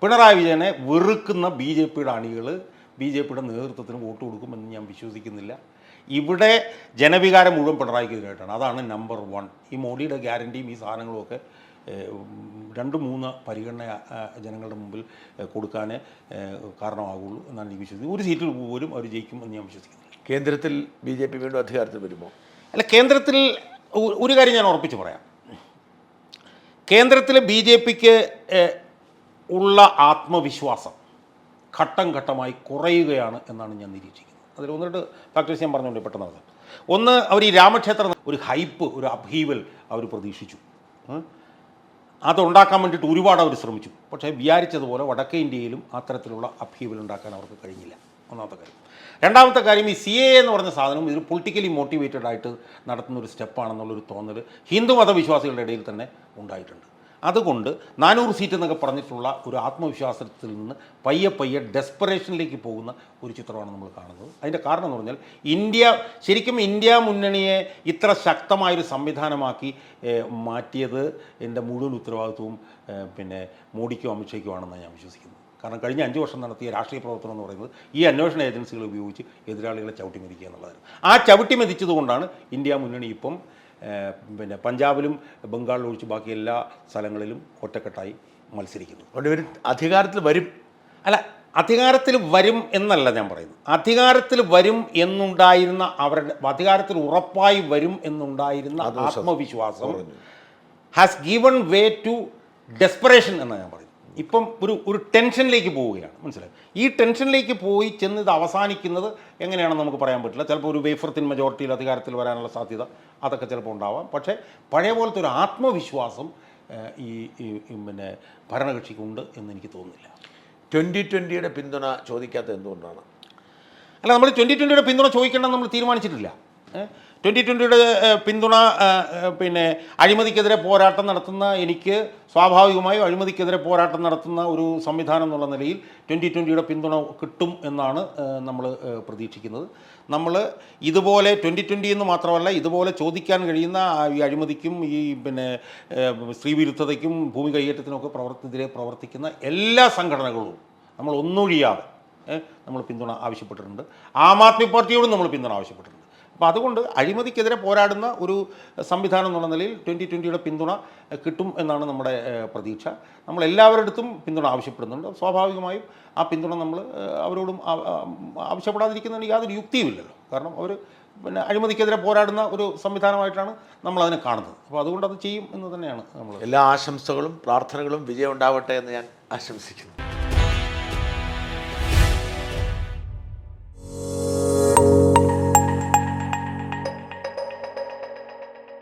Speaker 1: പിണറായി വിജയനെ വെറുക്കുന്ന ബി ജെ പിയുടെ അണികൾ ബി ജെ പിയുടെ നേതൃത്വത്തിന് വോട്ട് കൊടുക്കുമെന്ന് ഞാൻ വിശ്വസിക്കുന്നില്ല. ഇവിടെ ജനവികാരം മുഴുവൻ പിണറായിക്കെതിരായിട്ടാണ് അതാണ് നമ്പർ വൺ ഈ മോഡിയുടെ ഗ്യാരണ്ടിയും ഈ സാധനങ്ങളുമൊക്കെ രണ്ട് മൂന്ന് പരിഗണന ജനങ്ങളുടെ മുമ്പിൽ കൊടുക്കാൻ കാരണമാകുള്ളൂ എന്നാണ് എനിക്ക് വിശ്വസിക്കുന്നത്. ഒരു സീറ്റിൽ പോലും അവർ ജയിക്കും എന്ന് ഞാൻ വിശ്വസിക്കുന്നു
Speaker 2: കേന്ദ്രത്തിൽ ബി ജെ പി വീണ്ടും അധികാരത്തിൽ വരുമോ?
Speaker 1: അല്ല കേന്ദ്രത്തിൽ ഒരു കാര്യം ഞാൻ ഉറപ്പിച്ച് പറയാം. കേന്ദ്രത്തിൽ ബി ജെ പിക്ക് ഉള്ള ആത്മവിശ്വാസം ഘട്ടം ഘട്ടമായി കുറയുകയാണ് എന്നാണ് ഞാൻ നിരീക്ഷിക്കുന്നത്. അതിൽ ഒന്ന് രണ്ട് ഫാക്ടേഴ്സ് ഞാൻ പറഞ്ഞുകൊണ്ട് പെട്ടെന്ന് അത് ഒന്ന് അവർ ഈ രാമക്ഷേത്രം ഒരു ഹൈപ്പ് ഒരു അഭീവൽ അവർ പ്രതീക്ഷിച്ചു. അതുണ്ടാക്കാൻ വേണ്ടിയിട്ട് ഒരുപാട് അവർ ശ്രമിച്ചു. പക്ഷേ വിചാരിച്ചതുപോലെ വടക്കേ ഇന്ത്യയിലും അത്തരത്തിലുള്ള അഭീവൽ ഉണ്ടാക്കാൻ അവർക്ക് കഴിഞ്ഞില്ല. ഒന്നാമത്തെ കാര്യം. രണ്ടാമത്തെ കാര്യം ഈ സി എ എന്ന് പറഞ്ഞ സാധനം ഇത് പൊളിറ്റിക്കലി മോട്ടിവേറ്റഡ് ആയിട്ട് നടത്തുന്ന ഒരു സ്റ്റെപ്പാണെന്നുള്ളൊരു തോന്നൽ ഹിന്ദു മതവിശ്വാസികളുടെ ഇടയിൽ തന്നെ ഉണ്ടായിട്ടുണ്ട്. അതുകൊണ്ട് നാനൂറ് സീറ്റ് എന്നൊക്കെ പറഞ്ഞിട്ടുള്ള ഒരു ആത്മവിശ്വാസത്തിൽ നിന്ന് പയ്യെ പയ്യെ ഡെസ്പറേഷനിലേക്ക് പോകുന്ന ഒരു ചിത്രമാണ് നമ്മൾ കാണുന്നത്. അതിന്റെ കാരണം എന്ന് പറഞ്ഞാൽ ഇന്ത്യ ശരിക്കും ഇന്ത്യ മുന്നണിയെ ഇത്ര ശക്തമായൊരു സംവിധാനമാക്കി മാറ്റിയത് എന്റെ മുഴുവൻ ഉത്തരവാദിത്വവും പിന്നെ മോഡിക്കും അമിത്ഷയ്ക്കുമാണെന്നാണ് ഞാൻ വിശ്വസിക്കുന്നു കാരണം കഴിഞ്ഞ അഞ്ച് വർഷം നടത്തിയ രാഷ്ട്രീയ പ്രവർത്തനം എന്ന് പറയുന്നത് ഈ അന്വേഷണ ഏജൻസികൾ ഉപയോഗിച്ച് എതിരാളികളെ ചവിട്ടി മെതിക്കുക എന്നുള്ളതായിരുന്നു ആ ചവിട്ടി മെതിച്ചതുകൊണ്ടാണ് ഇന്ത്യ മുന്നണി ഇപ്പം പിന്നെ പഞ്ചാബിലും ബംഗാളിലും ഒഴിച്ച് ബാക്കി എല്ലാ സ്ഥലങ്ങളിലും ഒറ്റക്കെട്ടായി മത്സരിക്കുന്നു.
Speaker 2: അതുകൊണ്ട് ഇവർ അധികാരത്തിൽ വരും.
Speaker 1: അല്ല അധികാരത്തിൽ വരും എന്നല്ല ഞാൻ പറയുന്നത്. അധികാരത്തിൽ വരും എന്നുണ്ടായിരുന്ന അവരുടെ അധികാരത്തിൽ ഉറപ്പായി വരും എന്നുണ്ടായിരുന്ന ആത്മവിശ്വാസം has given way to desperation എന്നാണ് ഞാൻ പറയുന്നത്. ഇപ്പം ഒരു ഒരു ടെൻഷനിലേക്ക് പോവുകയാണ്. മനസ്സിലായി? ഈ ടെൻഷനിലേക്ക് പോയി ചെന്ന് ഇത് അവസാനിക്കുന്നത് എങ്ങനെയാണെന്ന് നമുക്ക് പറയാൻ പറ്റില്ല. ചിലപ്പോൾ ഒരു വേഫർത്തിൻ തിൻ മെജോറിറ്റിയിൽ അധികാരത്തിൽ വരാനുള്ള സാധ്യത അതൊക്കെ ചിലപ്പോൾ ഉണ്ടാവാം. പക്ഷേ പഴയ പോലത്തെ ഒരു ആത്മവിശ്വാസം ഈ പിന്നെ ഭരണകക്ഷിക്കുണ്ട് എന്ന് എനിക്ക് തോന്നുന്നില്ല.
Speaker 2: ട്വന്റി ട്വന്റിയുടെ പിന്തുണ ചോദിക്കാത്തത് എന്തുകൊണ്ടാണ്?
Speaker 1: അല്ല നമ്മൾ ട്വന്റി ട്വന്റിയുടെ പിന്തുണ ചോദിക്കേണ്ടെന്ന് നമ്മൾ തീരുമാനിച്ചിട്ടില്ല. ട്വന്റി ട്വന്റിയുടെ പിന്തുണ പിന്നെ അഴിമതിക്കെതിരെ പോരാട്ടം നടത്തുന്ന എനിക്ക് സ്വാഭാവികമായും അഴിമതിക്കെതിരെ പോരാട്ടം നടത്തുന്ന ഒരു സംവിധാനം എന്നുള്ള നിലയിൽ ട്വന്റി ട്വന്റിയുടെ പിന്തുണ കിട്ടും എന്നാണ് നമ്മൾ പ്രതീക്ഷിക്കുന്നത്. നമ്മൾ ഇതുപോലെ ട്വന്റി ട്വന്റി എന്ന് മാത്രമല്ല ഇതുപോലെ ചോദിക്കാൻ കഴിയുന്ന ഈ അഴിമതിക്കും ഈ പിന്നെ സ്ത്രീ സ്ത്രീവിരുദ്ധതയ്ക്കും ഭൂമി കൈയേറ്റത്തിനൊക്കെ പ്രവർത്തിക്കെതിരെ പ്രവർത്തിക്കുന്ന എല്ലാ സംഘടനകളും നമ്മൾ ഒന്നൊഴിയാതെ നമ്മൾ പിന്തുണ ആവശ്യപ്പെട്ടിട്ടുണ്ട്. ആം ആദ്മി പാർട്ടിയോടും നമ്മൾ പിന്തുണ ആവശ്യപ്പെട്ടിട്ടുണ്ട്. അപ്പോൾ അതുകൊണ്ട് അഴിമതിക്കെതിരെ പോരാടുന്ന ഒരു സംവിധാനം എന്നുള്ള നിലയിൽ ട്വന്റി ട്വന്റിയുടെ പിന്തുണ കിട്ടും എന്നാണ് നമ്മുടെ പ്രതീക്ഷ. നമ്മൾ എല്ലാവരുടെടുത്തും പിന്തുണ ആവശ്യപ്പെടുന്നുണ്ട്. സ്വാഭാവികമായും ആ പിന്തുണ നമ്മൾ അവരോടും ആവശ്യപ്പെടാതിരിക്കുന്നതിന് യാതൊരു യുക്തിയുമില്ലല്ലോ കാരണം അവർ പിന്നെ അഴിമതിക്കെതിരെ പോരാടുന്ന ഒരു സംവിധാനമായിട്ടാണ് നമ്മൾ അതിനെ കാണുന്നത്. അപ്പോൾ അതുകൊണ്ട് അത് ചെയ്യും എന്ന് തന്നെയാണ് നമ്മൾ
Speaker 2: എല്ലാ ആശംസകളും പ്രാർത്ഥനകളും വിജയം ഉണ്ടാവട്ടെ എന്ന് ഞാൻ ആശംസിക്കുന്നു.